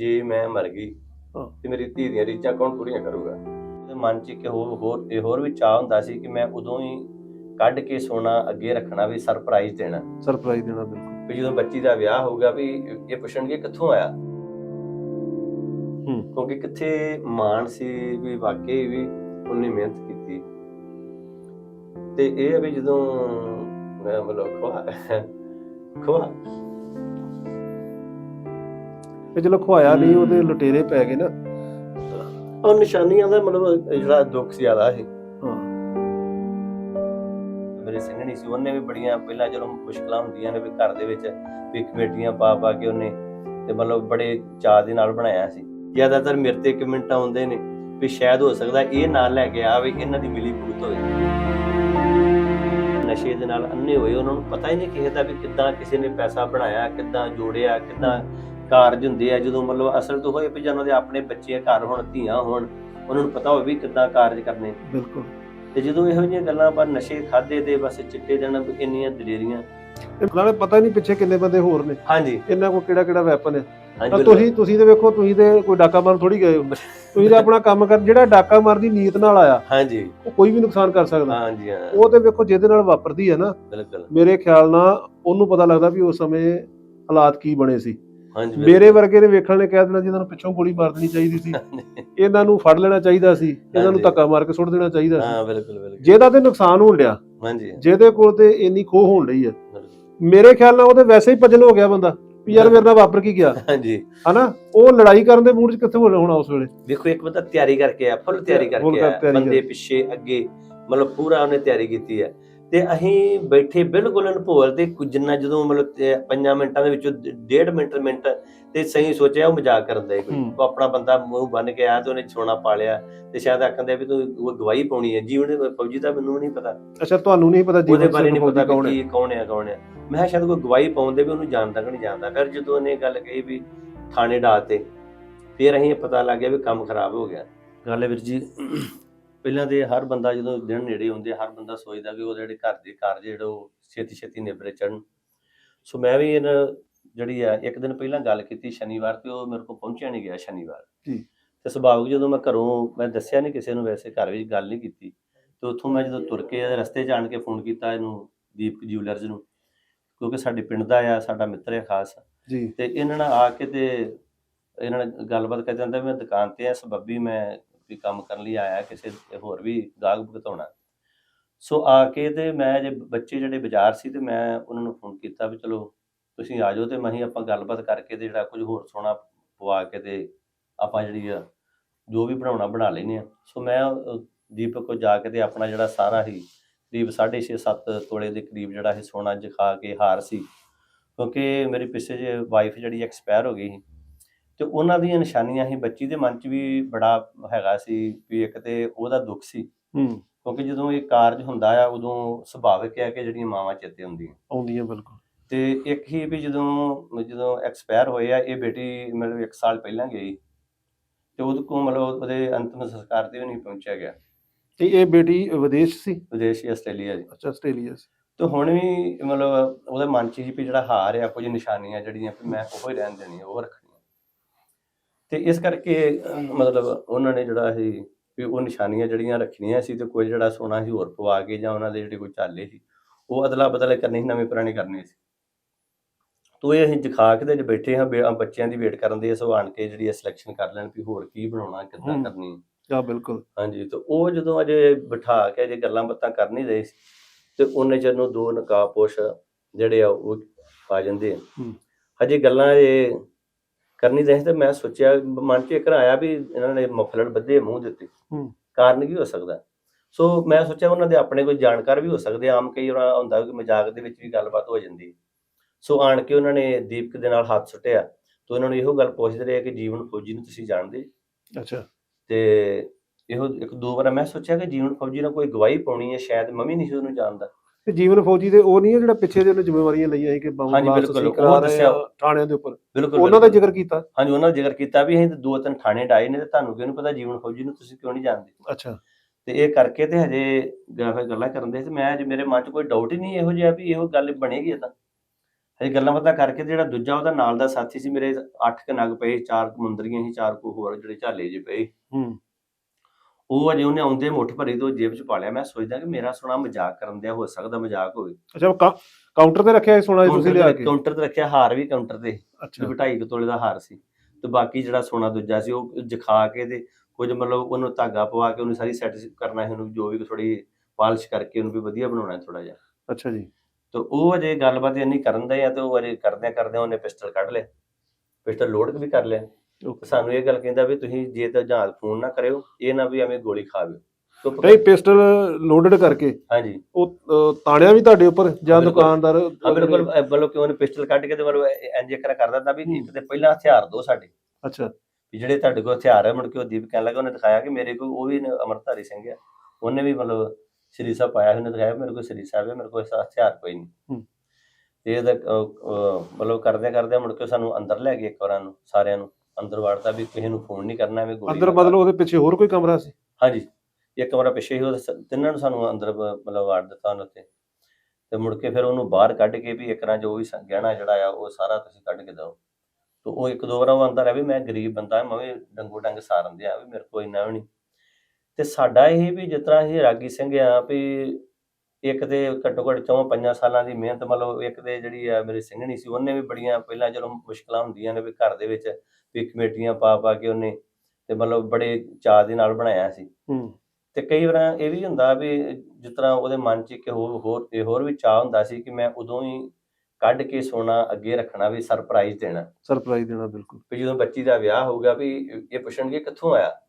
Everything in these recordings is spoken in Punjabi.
ਜੇ ਮੈਂ ਮਰ ਗਈ। ਤੇ ਮੇਰੀ ਧੀ ਦੀਆਂ ਰੀਝਾਂ ਕੌਣ ਪੂਰੀਆਂ ਕਰੂਗਾ? ਉਹਦੇ ਮਨ 'ਚ ਇੱਕ ਹੋਰ ਹੋਰ ਇਹ ਹੋਰ ਵੀ ਚਾਹ ਹੁੰਦਾ ਸੀ ਕਿ ਮੈਂ ਉਦੋਂ ਹੀ ਕੱਢ ਕੇ ਸੋਨਾ ਅੱਗੇ ਰੱਖਣਾ ਵੀ ਸਰਪ੍ਰਾਈਜ਼ ਦੇਣਾ। ਸਰਪ੍ਰਾਈਜ਼ ਦੇਣਾ ਬਿਲਕੁਲ। ਵੀ ਜਦੋਂ ਬੱਚੀ ਦਾ ਵਿਆਹ ਹੋਊਗਾ ਵੀ ਇਹ ਪੁੱਛਣਗੇ ਕਿੱਥੋਂ ਆਇਆ? ਹੂੰ। ਕਿਉਂਕਿ ਕਿੱਥੇ ਮਾਣ ਸੀ ਵੀ ਵਾਕਈ ਵੀ ਉਹਨੇ ਮਿਹਨਤ ਕੀਤੀ। ਤੇ ਇਹ ਵੀ ਜਦੋਂ ਮੈਂ ਮਤਲਬ ਖਵਾ ਖਵਾ ਤੇ ਚਲੋ ਖਵਾਇਆ ਨਹੀਂ ਉਹਦੇ ਲੁਟੇਰੇ ਪੈ ਗਏ ਨਾ। ਉਹ ਨਿਸ਼ਾਨੀਆਂ ਦਾ ਮਤਲਬ ਜਿਹੜਾ ਦੁੱਖ ਜ਼ਿਆਦਾ ਹਾਂ। ਮੇਰੇ ਸਿੰਘਣੀ ਸੀ ਉਹਨੇ ਵੀ ਬੜੀਆਂ ਪਹਿਲਾਂ ਚਲੋ ਮੁਸ਼ਕਲਾਂ ਹੁੰਦੀਆਂ ਨੇ ਵੀ ਘਰ ਦੇ ਵਿੱਚ ਵੀ ਕਮੇਟੀਆਂ ਪਾ ਪਾ ਕੇ ਉਹਨੇ ਤੇ ਮਤਲਬ ਬੜੇ ਚਾਅ ਦੇ ਨਾਲ ਬਣਾਇਆ ਸੀ। ਜ਼ਿਆਦਾਤਰ ਮੇਰੇ ਤੇ ਕਮੈਂਟ ਆਉਂਦੇ ਨੇ ਵੀ ਸ਼ਾਇਦ ਹੋ ਸਕਦਾ ਇਹ ਨਾਲ ਲੈ ਕੇ ਆ ਵੀ ਇਹਨਾਂ ਦੀ ਮਿਲੀ ਭੂਤ ਹੋਵੇ। ਨਸ਼ੇ ਦੇ ਨਾਲ ਅੰਨੇ ਹੋਏ ਉਹਨਾਂ ਨੂੰ ਪਤਾ ਹੀ ਨਹੀਂ ਕਿਸੇ ਦਾ ਵੀ ਕਿੱਦਾਂ ਕਿਸੇ ਨੇ ਪੈਸਾ ਬਣਾਇਆ ਕਿੱਦਾਂ ਜੋੜਿਆ ਕਿੱਦਾਂ ਕਾਰਜ ਹੁੰਦੇ ਆ ਜਦੋਂ ਮਤਲਬ ਅਸਲ ਤੋਂ ਹੋਏ ਵੀ ਜਦੋਂ ਦੇ ਆਪਣੇ ਬੱਚੇ ਘਰ ਹੋਣ ਧੀਆਂ ਹੋਣ ਉਹਨਾਂ ਨੂੰ ਪਤਾ ਹੋਵੇ ਵੀ ਕਿੱਦਾਂ ਕਾਰਜ ਕਰਨੇ ਬਿਲਕੁਲ। ਤੇ ਜਦੋਂ ਇਹੋ ਜਿਹੀਆਂ ਗੱਲਾਂ ਪਰ ਨਸ਼ੇ ਖਾਦੇ ਤੇ ਬਸ ਚਿੱਟੇ ਦੇਣਾ ਇੰਨੀਆਂ ਦਲੇਰੀਆਂ। ਨਾਲੇ ਪਤਾ ਨਹੀਂ ਪਿੱਛੇ ਕਿੰਨੇ ਬੰਦੇ ਹੋਰ ਨੇ। ਹਾਂਜੀ। ਇਹਨਾਂ ਕੋਲ ਕਿਹੜਾ ਕਿਹੜਾ ਵੈਪਨ ਹੈ ਤਾਂ। ਤੁਸੀਂ ਤੁਸੀਂ ਤੇ ਵੇਖੋ ਤੁਸੀਂ ਤੇ ਕੋਈ ਡਾਕਾ ਮਾਰਨ ਥੋੜੀ ਗਏ ਹੋ। ਤੁਸੀਂ ਤੇ ਆਪਣਾ ਕੰਮ ਕਰ ਜਿਹੜਾ ਡਾਕਾ ਮਾਰਨ ਦੀ ਨੀਅਤ ਨਾਲ ਆਇਆ ਹਾਂਜੀ। ਉਹ ਕੋਈ ਵੀ ਨੁਕਸਾਨ ਕਰ ਸਕਦਾ। ਹਾਂਜੀ ਹਾਂ। ਉਹ ਤੇ ਵੇਖੋ ਜਿਹਦੇ ਨਾਲ ਵਾਪਰਦੀ ਹੈ ਨਾ ਬਿਲਕੁਲ। ਮੇਰੇ ਖਿਆਲ ਨਾਲ ਉਹਨੂੰ ਪਤਾ ਲੱਗਦਾ ਵੀ ਉਸ ਸਮੇਂ ਹਾਲਾਤ ਕੀ ਬਣੇ ਸੀ। ਹਾਂਜੀ ਮੇਰੇ ਵਰਗੇ ਨੇ ਵੇਖਣ ਨੇ ਕਹਿ ਦੇਣਾ ਜਿਹਨਾਂ ਨੂੰ ਪਿੱਛੋਂ ਗੋਲੀ ਮਾਰ ਦੇਣੀ ਚਾਹੀਦੀ ਸੀ। ਇਹਨਾਂ ਨੂੰ ਫੜ ਲੈਣਾ ਚਾਹੀਦਾ ਸੀ ਇਹਨਾਂ ਨੂੰ। ਧੱਕਾ ਮਾਰ ਕੇ ਸੁੱਟ ਦੇਣਾ ਚਾਹੀਦਾ ਸੀ। ਹਾਂ ਬਿਲਕੁਲ ਬਿਲਕੁਲ। ਜਿਹਦਾ ਤੇ ਨੁਕਸਾਨ ਹੋਣ ਡਿਆ ਹਾਂਜੀ। ਜਿਹਦੇ ਕੋਲ ਤੇ ਇੰਨੀ ਖੋਹ ਹੋਣ ਰਹੀ ਹੈ। ਮੇਰੇ ਖਿਆਲ ਨਾਲ ਉਹਦੇ ਵੈਸੇ ਹੀ ਭਜਨ ਹੋ ਗਿਆ ਬੰਦਾ ਯਾਰ ਮੇਰੇ ਨਾਲ ਵਾਪਰ ਕੀ ਗਿਆ? ਹਾਂਜੀ। ਹਨਾ? ਉਹ ਲੜਾਈ ਕਰਨ ਦੇ ਮੂਡ 'ਚ ਕਿੱਥੇ ਹੋਣਾ ਹੋਣਾ ਉਸ ਵੇਲੇ? ਦੇਖੋ ਇੱਕ ਬੰਦਾ ਤਿਆਰੀ ਕਰਕੇ ਆ ਫੁੱਲ ਤਿਆਰੀ ਕਰਕੇ ਆ ਬੰਦੇ ਪਿੱਛੇ ਅੱਗੇ ਮਤਲਬ ਪੂਰਾ ਉਹਨੇ ਤਿਆਰੀ ਕੀਤੀ ਹੈ ਤੇ ਅਸੀਂ ਬੈਠੇ ਬਿਲਕੁਲ ਅਨਭੋਲ ਤੇ ਜਿੰਨਾ ਜਦੋਂ ਮਤਲਬ ਤੇ ਪੰਜਾਂ ਮਿੰਟਾਂ ਦੇ ਵਿੱਚੋਂ ਡ- ਡੇਢ ਮਿੰਟ ਮਿੰਟ ਤੇ ਸਹੀ ਸੋਚਿਆ ਉਹ ਮਜ਼ਾਕ ਕਰਨ ਦਾ ਕੋਈ। ਹੂੰ। ਉਹ ਆਪਣਾ ਬੰਦਾ ਮੂੰਹ ਬੰਨ ਕੇ ਆਇਆ ਤੇ ਉਹਨੇ ਸੋਨਾ ਪਾ ਲਿਆ ਤੇ ਸ਼ਾਇਦ ਆਖੰਦੇ ਵੀ ਤੂੰ ਉਹ ਗਵਾਹੀ ਪਾਉਣੀ ਹੈ। ਜੀਵਨ ਦੇ ਫੌਜੀ ਦਾ ਮੈਨੂੰ ਨਹੀਂ ਪਤਾ। ਅੱਛਾ ਤੁਹਾਨੂੰ ਨਹੀਂ ਪਤਾ ਉਹਦੇ ਜੀਵਨ ਬਾਰੇ ਨਹੀਂ ਪਤਾ ਕੌਣ ਹੈ? ਕੌਣ ਹੈ ਕੌਣ ਹੈ। ਮੈਂ ਸ਼ਾਇਦ ਕੋਈ ਗਵਾਹੀ ਪਾਉਂਦੇ ਵੀ ਉਹਨੂੰ ਜਾਣਦਾ ਕਿ ਨਹੀਂ ਜਾਣਦਾ। ਫਿਰ ਜਦੋਂ ਉਹਨੇ ਗੱਲ ਕਹੀ ਵੀ ਥਾਣੇ ਡਾਲਤੇ ਫਿਰ ਅਸੀਂ ਪਤਾ ਲੱਗ ਗਿਆ ਵੀ ਕੰਮ ਖਰਾਬ ਹੋ ਗਿਆ। ਗੱਲ ਵੀਰ ਜੀ ਪਹਿਲਾਂ ਤੇ ਹਰ ਬੰਦਾ ਜਦੋਂ ਦਿਨ ਨੇੜੇ ਹੁੰਦੇ ਹਰ ਬੰਦਾ ਸੋਚਦਾ ਕਿ ਉਹ ਜਿਹੜੇ ਘਰ ਦੇ ਕਾਰਜ ਜਿਹੜੇ ਉਹ ਛੇਤੀ ਛੇਤੀ ਨਿਬਰੇ ਚੜਨ ਸੋ ਮੈਂ ਵੀ ਇਹਨਾਂ ਜਿਹੜੀ ਆ ਇੱਕ ਦਿਨ ਪਹਿਲਾਂ ਗੱਲ ਕੀਤੀ ਸ਼ਨੀਵਾਰ ਤੇ ਉਹ ਮੇਰੇ ਕੋਲ ਪਹੁੰਚਿਆ ਨਹੀਂ ਗਿਆ ਸ਼ਨੀਵਾਰ। ਜੀ। ਤੇ ਸੁਭਾਵਿਕ ਜਦੋਂ ਮੈਂ ਘਰੋਂ ਮੈਂ ਦੱਸਿਆ ਨਹੀਂ ਕਿਸੇ ਨੂੰ ਵੈਸੇ ਘਰ ਵਿੱਚ ਗੱਲ ਨਹੀਂ ਕੀਤੀ। ਤੇ ਉੱਥੋਂ ਮੈਂ ਜਦੋਂ ਤੁਰ ਕੇ ਰਸਤੇ 'ਚ ਆਣ ਕੇ ਫੋਨ ਕੀਤਾ ਇਹਨੂੰ ਦੀਪਕ ਜਿਊਲਰਸ ਨੂੰ ਕਿਉਂਕਿ ਸਾਡੇ ਪਿੰਡ ਦਾ ਆ ਸਾਡਾ ਮਿੱਤਰ ਹੈ ਖਾਸ। ਜੀ। ਤੇ ਇਹਨਾਂ ਨਾਲ ਆ ਕੇ ਤੇ ਇਹਨਾਂ ਨਾਲ ਗੱਲਬਾਤ ਕਰ ਜਾਂਦਾ ਮੈਂ ਦੁਕਾਨ ਤੇ ਆ ਸਬੱਬੀ ਮੈਂ ਵੀ ਕੰਮ ਕਰਨ ਲਈ ਆਇਆ, ਕਿਸੇ ਹੋਰ ਵੀ ਗਾਹਕ ਭੁਗਤਾਉਣਾ। ਸੋ ਆ ਕੇ ਤੇ ਮੈਂ ਜੇ ਬੱਚੇ ਜਿਹੜੇ ਬਾਜ਼ਾਰ ਸੀ ਤੇ ਮੈਂ ਉਹਨਾਂ ਨੂੰ ਫੋਨ ਕੀਤਾ ਵੀ ਚਲੋ ਤੁਸੀਂ ਆ ਜਾਓ ਤੇ ਮੈਂ ਹੀ ਆਪਾਂ ਗੱਲਬਾਤ ਕਰਕੇ ਤੇ ਜਿਹੜਾ ਕੁਝ ਹੋਰ ਸੋਨਾ ਪਵਾ ਕੇ ਤੇ ਆਪਾਂ ਜਿਹੜੀ ਆ ਜੋ ਵੀ ਬਣਾਉਣਾ ਬਣਾ ਲੈਨੇ ਆ ਸੋ ਮੈਂ ਦੀਪਕ ਕੋ ਜਾ ਕੇ ਤੇ ਆਪਣਾ ਜਿਹੜਾ ਸਾਰਾ ਹੀ ਕਰੀਬ 6.5 7 ਤੋਲੇ ਦੇ ਕਰੀਬ ਜਿਹੜਾ ਇਹ ਸੋਨਾ ਜਖਾ ਕੇ ਹਾਰ ਸੀ। ਕਿਉਂਕਿ ਮੇਰੇ ਪਿੱਛੇ ਜੇ ਵਾਈਫ ਜਿਹੜੀ ਐਕਸਪਾਇਰ ਹੋ ਗਈ ਸੀ ਤੇ ਉਹਨਾਂ ਦੀਆਂ ਨਿਸ਼ਾਨੀਆਂ ਸੀ ਬੱਚੀ ਦੇ ਮਨ 'ਚ ਵੀ ਬੜਾ ਹੈਗਾ ਸੀ ਵੀ ਇੱਕ ਤੇ ਉਹਦਾ ਦੁੱਖ ਸੀ। ਹੂੰ। ਕਿਉਂਕਿ ਜਦੋਂ ਇਹ ਕਾਰਜ ਹੁੰਦਾ ਆ ਉਦੋਂ ਸੁਭਾਵਿਕ ਹੈ ਕਿ ਜਿਹੜੀਆਂ ਮਾਵਾਂ ਚੇਤੇ ਹੁੰਦੀਆਂ। ਆਉਂਦੀਆਂ ਬਿਲਕੁਲ। ਤੇ ਇੱਕ ਹੀ ਵੀ ਜਦੋਂ ਜਦੋਂ ਐਕਸਪਾਇਰ ਹੋਏ ਆ ਇਹ ਬੇਟੀ ਮਤਲਬ 1 ਸਾਲ ਪਹਿਲਾਂ ਗਈ। ਤੇ ਉਹਦੇ ਕੋਲ ਮਤਲਬ ਉਹਦੇ ਅੰਤਿਮ ਸੰਸਕਾਰ ਤੇ ਵੀ ਨਹੀਂ ਪਹੁੰਚਿਆ ਗਿਆ। ਤੇ ਇਹ ਬੇਟੀ ਵਿਦੇਸ਼ ਸੀ? ਵਿਦੇਸ਼ੀ ਆਸਟ੍ਰੇਲੀਆ ਜੀ। ਅੱਛਾ ਆਸਟ੍ਰੇਲੀਆ ਸੀ। ਤੇ ਹੁਣ ਵੀ ਮਤਲਬ ਉਹਦੇ ਮਨ 'ਚ ਸੀ ਵੀ ਜਿਹੜਾ ਹਾਰ ਆ ਕੁਝ ਨਿਸ਼ਾਨੀਆਂ ਜਿਹੜੀਆਂ ਮੈਂ ਉਹੋ ਹੀ ਰਹਿਣ ਦੇਣੀਆਂ ਉਹ ਤੇ ਇਸ ਕਰਕੇ ਮਤਲਬ ਉਹਨਾਂ ਨੇ ਜਿਹੜਾ ਇਹ ਵੀ ਉਹ ਨਿਸ਼ਾਨੀਆਂ ਜਿਹੜੀਆਂ ਰੱਖਣੀਆਂ ਸੀ ਤੇ ਕੋਈ ਜਿਹੜਾ ਸੋਨਾ ਸੀ ਹੋਰ ਪਵਾ ਕੇ ਜਾਂ ਉਹਨਾਂ ਦੇ ਜਿਹੜੇ ਕੋਈ ਚਾਲੇ ਸੀ ਉਹ ਅਦਲਾ ਬਦਲੇ ਕਰਨੀ ਸੀ ਨਵੇਂ ਪੁਰਾਣੇ ਕਰਨੇ ਸੀ ਤੋ ਇਹ ਅਸੀਂ ਦਿਖਾ ਕੇ ਤੇ ਜੇ ਬੈਠੇ ਹਾਂ ਬੱਚਿਆਂ ਦੀ ਵੇਟ ਕਰਨ ਦੇ ਸੋ ਆਣ ਕੇ ਜਿਹੜੀ ਸਿਲੈਕਸ਼ਨ ਕਰ ਲੈਣ ਵੀ ਹੋਰ ਕੀ ਬਣਾਉਣਾ ਕਿੱਦਾਂ। ਕਰਨੀ ਹਾਂ ਬਿਲਕੁਲ ਹਾਂਜੀ ਤੇ ਉਹ ਜਦੋਂ ਅਜੇ ਬਿਠਾ ਕੇ ਅਜੇ ਗੱਲਾਂ ਬਾਤਾਂ ਕਰ ਨਹੀਂ ਰਹੇ ਸੀ ਤੇ ਉਹਨੇ ਚਿਰ ਨੂੰ ਦੋ ਨਕਾਬਪੋਸ਼ ਜਿਹੜੇ ਆ ਉਹ ਆ ਜਾਂਦੇ ਆ। ਹਜੇ ਗੱਲਾਂ ਇਹ ਕਰਨੀ ਸੀ ਤੇ ਮੈਂ ਸੋਚਿਆ ਮਨ 'ਚ ਇੱਕ ਆਇਆ ਵੀ ਇਹਨਾਂ ਨੇ ਮਫਲਰ ਬੱਧੇ ਮੂੰਹ ਦਿੱਤੇ। ਕਾਰਨ ਕੀ ਹੋ ਸਕਦਾ? ਸੋ ਮੈਂ ਸੋਚਿਆ ਉਹਨਾਂ ਦੇ ਆਪਣੇ ਕੋਈ ਜਾਣਕਾਰ ਵੀ ਹੋ ਸਕਦੇ। ਆਮ ਕਈ ਵਾਰ ਹੁੰਦਾ ਕਿ ਮਜ਼ਾਕ ਦੇ ਵਿੱਚ ਵੀ ਗੱਲਬਾਤ ਹੋ ਜਾਂਦੀ ਸੋ ਆਣ ਕੇ ਉਹਨਾਂ ਨੇ ਦੀਪਕ ਦੇ ਨਾਲ ਹੱਥ ਸੁੱਟਿਆ ਤੇ ਉਹਨਾਂ ਨੂੰ ਇਹੋ ਗੱਲ ਪੁੱਛਦੇ ਰਹੇ ਕਿ ਜੀਵਨ ਫੌਜੀ ਨੂੰ ਤੁਸੀਂ ਜਾਣਦੇ ਅੱਛਾ। ਤੇ ਇਹੋ ਇੱਕ ਦੋ ਵਾਰ ਮੈਂ ਸੋਚਿਆ ਕਿ ਜੀਵਨ ਫੌਜੀ ਨਾਲ ਕੋਈ ਗਵਾਹੀ ਪਾਉਣੀ ਹੈ ਸ਼ਾਇਦ ਮੰਮੀ ਨਹੀਂ ਸੀ ਉਹਨੂੰ ਜਾਣਦਾ। ਤੇ ਜੀਵਨ ਫੌਜੀ ਦੇ ਉਹ ਨਹੀਂ ਹੈ ਜਿਹੜਾ ਪਿੱਛੇ ਦੇ ਉਹਨੇ ਜ਼ਿੰਮੇਵਾਰੀਆਂ ਲਈਆਂ ਸੀ ਕਿ ਬੰਬ ਹਾਂਜੀ, ਬਲਾਸਟ ਬਿਲਕੁਲ, ਅਸੀਂ ਉਹ ਕਰਾ ਰਹੇ ਦੱਸਿਆ। ਆ ਥਾਣਿਆਂ ਦੇ ਉੱਪਰ। ਬਿਲਕੁਲ ਉਹਨਾਂ ਦਾ ਬਿਲਕੁਲ। ਜ਼ਿਕਰ ਕੀਤਾ? ਹਾਂਜੀ ਉਹਨਾਂ ਦਾ ਜ਼ਿਕਰ ਕੀਤਾ ਵੀ ਅਸੀਂ ਤਾਂ ਦੋ ਤਿੰਨ ਥਾਣੇ ਡਾਏ ਨੇ ਤੇ ਤੁਹਾਨੂੰ ਕਿਉਂ ਨਹੀਂ ਪਤਾ ਜੀਵਨ ਫੌਜੀ ਨੂੰ ਤੁਸੀਂ ਕਿਉਂ ਨਹੀਂ ਜਾਣਦੇ? ਅੱਛਾ। ਤੇ ਇਹ ਕਰਕੇ ਤੇ ਹਜੇ ਗ- ਫਿਰ ਗੱਲਾਂ ਕਰਨ ਦੇ ਤੇ ਮੈਂ ਅੱਜ ਮੇਰੇ ਮਨ 'ਚ ਕੋਈ ਡਾਊਟ ਹੀ ਨਹੀਂ ਇਹੋ ਜਿਹਾ ਵੀ ਇਹੋ ਗੱਲ ਬਣੇਗੀ ਤਾਂ। ਇਹ ਗੱਲਾਂ ਬਾਤਾਂ ਕਰਕੇ ਤੇ ਜਿਹੜਾ ਦੂਜਾ ਉਹਦਾ ਨਾਲ ਦਾ ਸਾਥੀ ਸੀ ਮੇਰੇ 8 ਕ ਨਗ ਪਏ ਚਾਰ ਮੁੰਦਰੀਆਂ ਸੀ ਚਾਰ ਕੋ ਹੋਰ ਜਿਹੜੇ ਝਾਲੇ ਜੇ ਪਏ ਹੂੰ। ਉਹ ਅਜੇ ਉਹਨੇ ਆਉਂਦੇ ਮੁੱਠ ਭਰੀ ਤੋਂ ਜੇਬ ਚ ਪਾ ਲਿਆ। ਮੈਂ ਸੋਚਦਾ ਕਿ ਮੇਰਾ ਸੋਨਾ ਮਜ਼ਾਕ ਕਰਨ ਦਿਆ ਹੋ ਸਕਦਾ ਮਜ਼ਾਕ ਹੋਵੇ। ਅੱਛਾ ਉਹ ਕਾ- ਕਾਊਂਟਰ ਤੇ ਰੱਖਿਆ ਸੋਨਾ ਜੀ ਤੁਸੀਂ ਲਿਆ ਕੇ? ਕਾਊਂਟਰ ਤੇ ਰੱਖਿਆ ਹਾਰ ਵੀ ਕਾਊਂਟਰ ਤੇ। ਅੱਛਾ। ਵੀ ਢਾਈ ਕੁ ਤੋਲੇ ਦਾ ਹਾਰ ਸੀ। ਤੇ ਬਾਕੀ ਜਿਹੜਾ ਸੋਨਾ ਦੂਜਾ ਸੀ ਉਹ ਜਖਾ ਕੇ ਤੇ ਕੁਝ ਮਤਲਬ ਉਹਨੂੰ ਧਾਗਾ ਪਵਾ ਕੇ ਉਹਨੂੰ ਸਾਰੀ ਸੈੱਟ ਕਰਨਾ ਸੀ ਉਹਨੂੰ ਜੋ ਵੀ ਥੋੜੀ ਪਾਲਿਸ਼ ਕਰਕੇ ਉਹਨੂੰ ਵੀ ਵਧੀਆ ਬਣਾਉਣਾ ਥੋੜਾ ਜਿਹਾ। ਅੱਛਾ ਜੀ। ਤੇ ਉਹ ਅਜੇ ਗੱਲਬਾਤ ਇੰਨੀ ਕਰਨ ਦੇ ਆ ਤੇ ਉਹ ਅਜੇ ਕਰਦਿਆਂ ਕਰਦਿਆਂ ਉਹਨੇ ਪਿਸਟਲ ਕੱਢ ਲਿਆ। ਪਿਸਟਲ ਲੋਡ ਵੀ ਕਰ ਲਿਆ। Okay. ਸਾਨੂੰ ਇਹ ਗੱਲ ਕਹਿੰਦਾ ਵੀ ਤੁਸੀਂ ਜੇ ਤਾਂ ਜਹਾਜ਼ ਫੋਨ ਨਾ ਕਰਿਓ ਇਹ ਨਾ ਵੀ ਐਵੇਂ ਗੋਲੀ ਖਾਵੇ ਚੁੱਪ ਨਹੀਂ ਕਰ। ਪਿਸਟਲ ਲੋਡਡ ਕਰਕੇ। ਹਾਂਜੀ। ਉਹ ਤਾਣਿਆ ਵੀ ਤੁਹਾਡੇ ਉੱਪਰ ਜਾਂ ਬਿਲਕੁਲ। ਦੁਕਾਨਦਾਰ ਹਾਂ ਬਿਲਕੁਲ ਮਤਲਬ ਕਿ ਉਹਨੇ ਪਿਸਟਲ ਕੱਢ ਕੇ ਤੇ ਮਤਲਬ ਇੰਜ ਕਰ ਕਰਦਾ ਤਾਂ ਵੀ ਇੱਕ ਤੇ ਪਹਿਲਾਂ ਹਥਿਆਰ ਦੋ ਸਾਡੇ। ਅੱਛਾ। ਵੀ ਜਿਹੜੇ ਤੁਹਾਡੇ ਕੋਲ ਹਥਿਆਰ ਹੈ ਮੁੜ ਕੇ ਉਹ ਦੀਪ ਕਹਿਣ ਲੱਗਾ ਉਹਨੇ ਦਿਖਾਇਆ ਕਿ ਮੇਰੇ ਕੋਲ ਉਹ ਵੀ ਨ- ਅਮਰਧਾਰੀ ਸਿੰਘ ਆ। ਉਹਨੇ ਵੀ ਮਤਲਬ ਸ੍ਰੀ ਸਾਹਿਬ ਪਾਇਆ ਉਹਨੇ ਦਿਖਾਇਆ ਮੇਰੇ ਕੋਲ ਸ੍ਰੀ ਸਾਹਿਬ ਹੈ ਮੇਰੇ ਕੋਲ ਐਸਾ ਹਥਿਆਰ ਕੋਈ ਨਹੀਂ। ਹੂੰ। ਤੇ ਇਹਦਾ ਅਹ, ਅਹ, ਮਤਲਬ ਕਰਦੇ ਕਰਦੇ ਮੁੜ ਕੇ ਸਾਨੂੰ ਅੰਦਰ ਲੈ ਗਏ ਇੱਕ ਵਾਰਾਂ ਨੂੰ ਸਾਰਿਆਂ ਨੂੰ। ਅੰਦਰ ਵੜਦਾ ਵੀ ਕਿਸੇ ਨੂੰ ਫੋਨ ਨਹੀਂ ਕਰਨਾ ਐਵੇਂ ਗੋਲੀ ਅੰਦਰ। ਮਤਲਬ ਉਹਦੇ ਪਿੱਛੇ ਹੋਰ ਕੋਈ ਕਮਰਾ ਸੀ? ਹਾਂਜੀ ਇੱਕ ਕਮਰਾ ਪਿੱਛੇ ਹੀ ਉਹ ਸ- ਤਿੰਨਾਂ ਨੂੰ ਸਾਨੂੰ ਅੰਦਰ ਬ- ਮਤਲਬ ਵਾੜ ਦਿੱਤਾ ਉਹਨਾਂ ਉੱਤੇ ਤੇ ਮੁੜ ਕੇ ਫਿਰ ਉਹਨੂੰ ਬਾਹਰ ਕੱਢ ਕੇ ਵੀ ਇੱਕ ਰਾਂ ਜੋ ਵੀ ਸ- ਗਹਿਣਾ ਜਿਹੜਾ ਆ ਉਹ ਸਾਰਾ ਤੁਸੀਂ ਕੱਢ ਕੇ ਦਿਓ। ਤੇ ਉਹ ਇੱਕ ਦੋ ਵਾਰ ਉਹ ਅੰਦਰ ਆ ਵੀ ਮੈਂ ਗਰੀਬ ਬੰਦਾ ਮੈਂ ਵੀ ਡੰਗੋ ਡੰਗ ਸਾਰਨ ਦਿਆ ਵੀ ਮੇਰੇ ਕੋਲ ਇੰਨਾ ਵੀ ਨਹੀਂ। ਤੇ ਸਾਡਾ ਇਹ ਵੀ ਜਿਸ ਤਰ੍ਹਾਂ ਇਹ ਰਾਗੀ ਸਿੰਘ ਆ ਵੀ ਇੱਕ ਤੇ ਘੱਟੋ ਘੱਟ ਚੌਂ ਪੰਜਾਂ ਸਾਲਾਂ ਦੀ ਮਿਹਨਤ ਮਤਲਬ ਇੱਕ ਤੇ ਜਿਹੜੀ ਆ ਮੇਰੀ ਸਿੰਘਣੀ ਸੀ ਉਹਨੇ ਵੀ ਬੜੀਆਂ ਪਹਿਲਾਂ ਜਦੋਂ ਮੁਸ਼ਕਲਾਂ ਹੁੰਦੀਆਂ ਨੇ ਵੀ ਘਰ ਦੇ ਵਿੱਚ ਵੀ ਕਮੇਟੀਆਂ ਪਾ ਪਾ ਕੇ ਉਹਨੇ ਤੇ ਮਤਲਬ ਬੜੇ ਚਾਅ ਦੇ ਨਾਲ ਬਣਾਇਆ ਸੀ। ਹੂੰ। ਤੇ ਕਈ ਵਾਰ ਇਹ ਵੀ ਹੁੰਦਾ ਵੀ ਜਿਸ ਤਰ੍ਹਾਂ ਉਹਦੇ ਮਨ 'ਚ ਇੱਕ ਹੋਰ ਹੋਰ ਇਹ ਹੋਰ ਵੀ ਚਾਹ ਹੁੰਦਾ ਸੀ ਕਿ ਮੈਂ ਉਦੋਂ ਹੀ ਕੱਢ ਕੇ ਸੋਨਾ ਅੱਗੇ ਰੱਖਣਾ ਵੀ ਸਰਪ੍ਰਾਈਜ਼ ਦੇਣਾ। ਸਰਪ੍ਰਾਈਜ਼ ਦੇਣਾ ਬਿਲਕੁਲ। ਵੀ ਜਦੋਂ ਬੱਚੀ ਦਾ ਵਿਆਹ ਹੋਊਗਾ ਵੀ ਇਹ ਪੁੱਛਣਗੇ ਕਿੱਥੋਂ ਆਇਆ?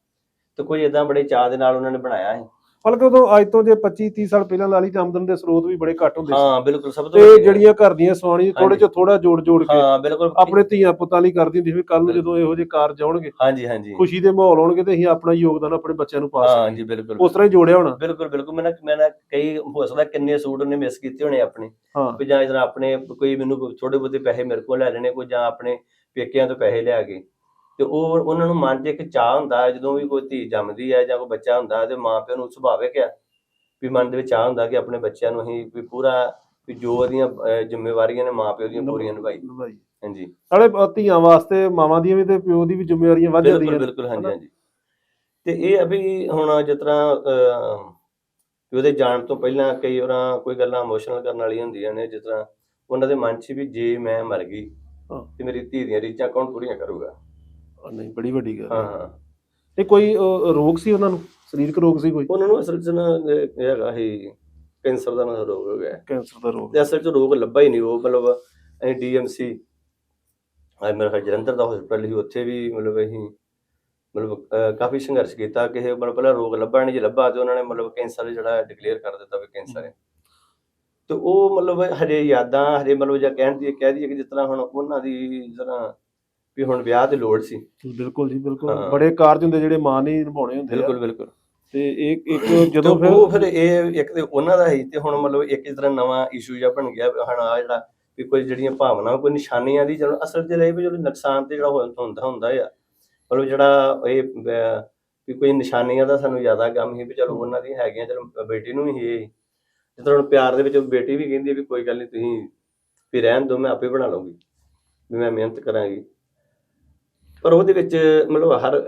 ਤੇ ਕੋਈ ਇਦਾਂ ਬੜੇ ਚਾਹ ਦੇ ਨਾਲ ਉਹਨਾਂ ਨੇ ਬਣਾਇਆ ਹੈ ਬਲਕਿ ਉਦੋਂ ਅੱਜ ਤੋਂ ਜੇ 25 30 ਸਾਲ ਪਹਿਲਾਂ ਲਾ ਲਈ ਤਾਂ ਆਮਦਨ ਦੇ ਸਰੋਤ ਵੀ ਬੜੇ ਘੱਟ ਹੁੰਦੇ ਸੀ। ਹਾਂ ਬਿਲਕੁਲ ਸਭ ਤੋਂ ਤੇ ਜਿਹੜੀਆਂ ਘਰ ਦੀਆਂ ਸਵਾਣੀਆਂ ਥੋੜੇ ਹਾਂਜੀ। ਜਿਹਾ ਥੋੜਾ ਜੋੜ ਜੋੜ ਕੇ ਹਾਂ ਬਿਲਕੁਲ। ਆਪਣੇ ਧੀਆਂ ਪੁੱਤਾਂ ਲਈ ਕਰਦੀ ਹੁੰਦੀ ਸੀ ਕੱਲ ਨੂੰ ਜਦੋਂ ਇਹੋ ਜਿਹੇ ਕਾਰਜ ਆਉਣਗੇ ਹਾਂਜੀ ਹਾਂਜੀ। ਖੁਸ਼ੀ ਦੇ ਮਾਹੌਲ ਆਉਣਗੇ ਤੇ ਅਸੀਂ ਆਪਣਾ ਯੋਗਦਾਨ ਆਪਣੇ ਬੱਚਿਆਂ ਨੂੰ ਪਾ ਹਾਂ ਸਕਦੇ ਜੀ ਬਿਲਕੁਲ। ਉਸ ਤਰ੍ਹਾਂ ਹੀ ਜੋੜਿਆ ਹੋਣਾ। ਬਿਲਕੁਲ ਬਿਲਕੁਲ। ਮੈਂ ਮੈਂ ਨਾ ਕਈ ਹੋ ਸਕਦਾ ਕਿੰਨੇ ਸੂਟ ਉਹਨੇ ਮਿਸ ਕੀਤੇ ਹੋਣੇ ਆਪਣੇ। ਵੀ ਜਾਂ ਇਧਰ ਆਪਣੇ ਕੋਈ ਮੈਨੂੰ ਥੋੜੇ ਬਹੁਤੇ ਪੈਸੇ ਮੇਰੇ ਕੋਲ ਲੈ ਲੈਣੇ ਕੋਈ ਜਾਂ ਆਪਣੇ ਪੇਕਿਆਂ ਤੋਂ ਪੈਸੇ ਲਿਆ ਕੇ ਤੇ ਉਹ ਉਹਨਾਂ ਨੂੰ ਮਨ 'ਚ ਇੱਕ ਚਾਹ ਹੁੰਦਾ ਹੈ ਜਦੋਂ ਵੀ ਕੋਈ ਧੀ ਜੰਮਦੀ ਹੈ ਜਾਂ ਕੋਈ ਬੱਚਾ ਹੁੰਦਾ ਹੈ ਤੇ ਮਾਂ ਪਿਓ ਨੂੰ ਸੁਭਾਵਿਕ ਹੈ ਵੀ ਮਨ ਦੇ ਵਿੱਚ ਚਾਹ ਹੁੰਦਾ ਕਿ ਆਪਣੇ ਬੱਚਿਆਂ ਨੂੰ ਅਸੀਂ ਵੀ ਪੂਰਾ ਵੀ ਜੋ ਉਹਦੀਆਂ ਜ਼ਿੰਮੇਵਾਰੀਆਂ ਨੇ ਮਾਂ ਪਿਓ ਦੀਆਂ ਪੂਰੀਆਂ ਨਿਭਾਈ ਹਾਂਜੀ ਨਾਲੇ ਧੀਆਂ ਵਾਸਤੇ ਮਾਵਾਂ ਦੀਆਂ ਵੀ ਤੇ ਪਿਓ ਦੀ ਵੀ ਜ਼ਿੰਮੇਵਾਰੀਆਂ ਵੱਧ ਜਾਂਦੀਆਂ ਨੇ। ਬਿਲਕੁਲ ਹਾਂਜੀ? ਹਾਂਜੀ ਤੇ ਇਹ ਆ ਵੀ ਹੁਣ ਜਿਸ ਤਰ੍ਹਾਂ ਉਹਦੇ ਜਾਣ ਤੋਂ ਪਹਿਲਾਂ ਕਈ ਵਾਰਾਂ ਕੋਈ ਗੱਲਾਂ ਇਮੋਸ਼ਨਲ ਕਰਨ ਵਾਲੀਆਂ ਹੁੰਦੀਆਂ ਨੇ ਜਿਸ ਤਰ੍ਹਾਂ ਉਹਨਾਂ ਦੇ ਮਨ 'ਚ ਵੀ ਜੇ ਮੈਂ ਮਰ ਗਈ। ਤੇ ਮੇਰੀ ਧੀ ਦੀਆਂ ਰੀਝਾਂ ਕੌਣ ਪੂਰੀਆਂ ਕਰੂਗਾ ਨਹੀਂ ਬੜੀ ਵੱਡੀ ਗੱਲ ਹਾਂ। ਹੈ। ਹਾਂ। ਤੇ ਕੋਈ ਰੋਗ ਸੀ ਉਹਨਾਂ ਨੂੰ? ਸਰੀਰਕ ਰੋਗ ਸੀ ਕੋਈ? ਉਹਨਾਂ ਨੂੰ ਅਸਲ 'ਚ ਨਾ ਇਹ ਇਹ ਹੈਗਾ ਹੀ ਕੈਂਸਰ ਦਾ ਨਾ ਰੋਗ ਹੋ ਗਿਆ ਕੈਂਸਰ ਦਾ ਰੋਗ। ਤੇ ਅਸਲ 'ਚ ਰੋਗ ਲੱਭਾ ਹੀ ਨਹੀਂ ਉਹ ਮਤਲਬ ਅਸੀਂ ਡੀਐਮਸੀ ਆ ਮੇਰਾ ਖਿਆਲ ਜਲੰਧਰ ਦਾ ਹਸਪੀਟਲ ਸੀ ਉੱਥੇ ਵੀ ਮਤਲਬ ਅਸੀਂ ਮਤਲਬ ਅਹ, ਕਾਫੀ ਸੰਘਰਸ਼ ਕੀਤਾ ਕਿਸੇ ਮਤਲਬ ਪਹਿਲਾਂ ਰੋਗ ਲੱਭਾ ਨਹੀਂ ਜੇ ਲੱਭਾ ਤੇ ਉਹਨਾਂ ਨੇ ਮਤਲਬ ਕੈਂਸਰ ਜਿਹੜਾ ਡਿਕਲੇਅਰ ਕਰ ਦਿੱਤਾ ਵੀ ਕੈਂਸਰ ਹੈ। ਤੇ ਉਹ ਮਤਲਬ ਹਜੇ ਯਾਦਾਂ ਹਜੇ ਮਤਲਬ ਜਾਂ ਕਹਿਣ ਦੀ ਕਹਿ ਦਈਏ ਕਿ ਜਿਸ ਤਰ੍ਹਾਂ ਹੁਣ ਉਹਨਾਂ ਦੀ ਜਰਾ ਵੀ ਹੁਣ ਵਿਆਹ ਦੀ ਲੋੜ ਸੀ। ਬਿਲਕੁਲ ਜੀ ਬਿਲਕੁਲ। ਹਾਂ। ਬੜੇ ਕਾਰਜ ਹੁੰਦੇ ਜਿਹੜੇ ਮਾਂ ਨੇ ਨਿਭਾਉਣੇ ਹੁੰਦੇ ਆ। ਬਿਲਕੁਲ ਬਿਲਕੁਲ। ਤੇ ਇੱਕ ਇੱਕ ਜਦੋਂ ਜਦੋਂ ਫਿਰ ਉਹ ਫਿਰ ਇਹ ਇੱਕ ਤੇ ਉਹਨਾਂ ਦਾ ਹੀ ਤੇ ਹੁਣ ਮਤਲਬ ਇੱਕ ਇਸ ਤਰ੍ਹਾਂ ਨਵਾਂ ਇਸ਼ੂ ਜਿਹਾ ਬਣ ਗਿਆ ਵੀ ਹੁਣ ਆ ਜਿਹੜਾ ਵੀ ਕੋਈ ਜਿਹੜੀਆਂ ਭਾਵਨਾਵਾਂ ਕੋਈ ਨਿਸ਼ਾਨੀਆਂ ਦੀ ਚਲੋ ਅਸਲ ਤੇ ਇਹ ਵੀ ਜਦੋਂ ਨੁਕਸਾਨ ਤੇ ਜਿਹੜਾ ਹੋ- ਹੁੰਦਾ ਹੁੰਦਾ ਆ। ਮਤਲਬ ਜਿਹੜਾ ਇਹ ਅਹ, ਵੀ ਕੋਈ ਨਿਸ਼ਾਨੀਆਂ ਦਾ ਸਾਨੂੰ ਜ਼ਿਆਦਾ ਗਮ ਸੀ ਵੀ ਚਲੋ ਉਹਨਾਂ ਦੀ ਹੈਗੀਆਂ ਚਲੋ ਬੇਟੀ ਨੂੰ ਵੀ ਇਹ। ਤਰ੍ਹਾਂ ਹੁਣ ਪਿਆਰ ਦੇ ਵਿੱਚ ਬੇਟੀ ਵੀ ਕਹਿੰਦੀ ਹੈ ਵੀ ਕੋਈ ਗੱਲ ਨਹੀਂ ਤੁਸੀਂ ਵੀ ਰਹਿਣ ਦਿਓ ਮੈਂ ਆਪੇ ਬਣਾ ਲਵਾਂਗੀ ਵੀ ਮੈਂ ਮਿਹਨਤ ਕਰਾਂਗੀ। ਪਰ ਉਹਦੇ ਵਿੱਚ ਮਤਲਬ ਹਰ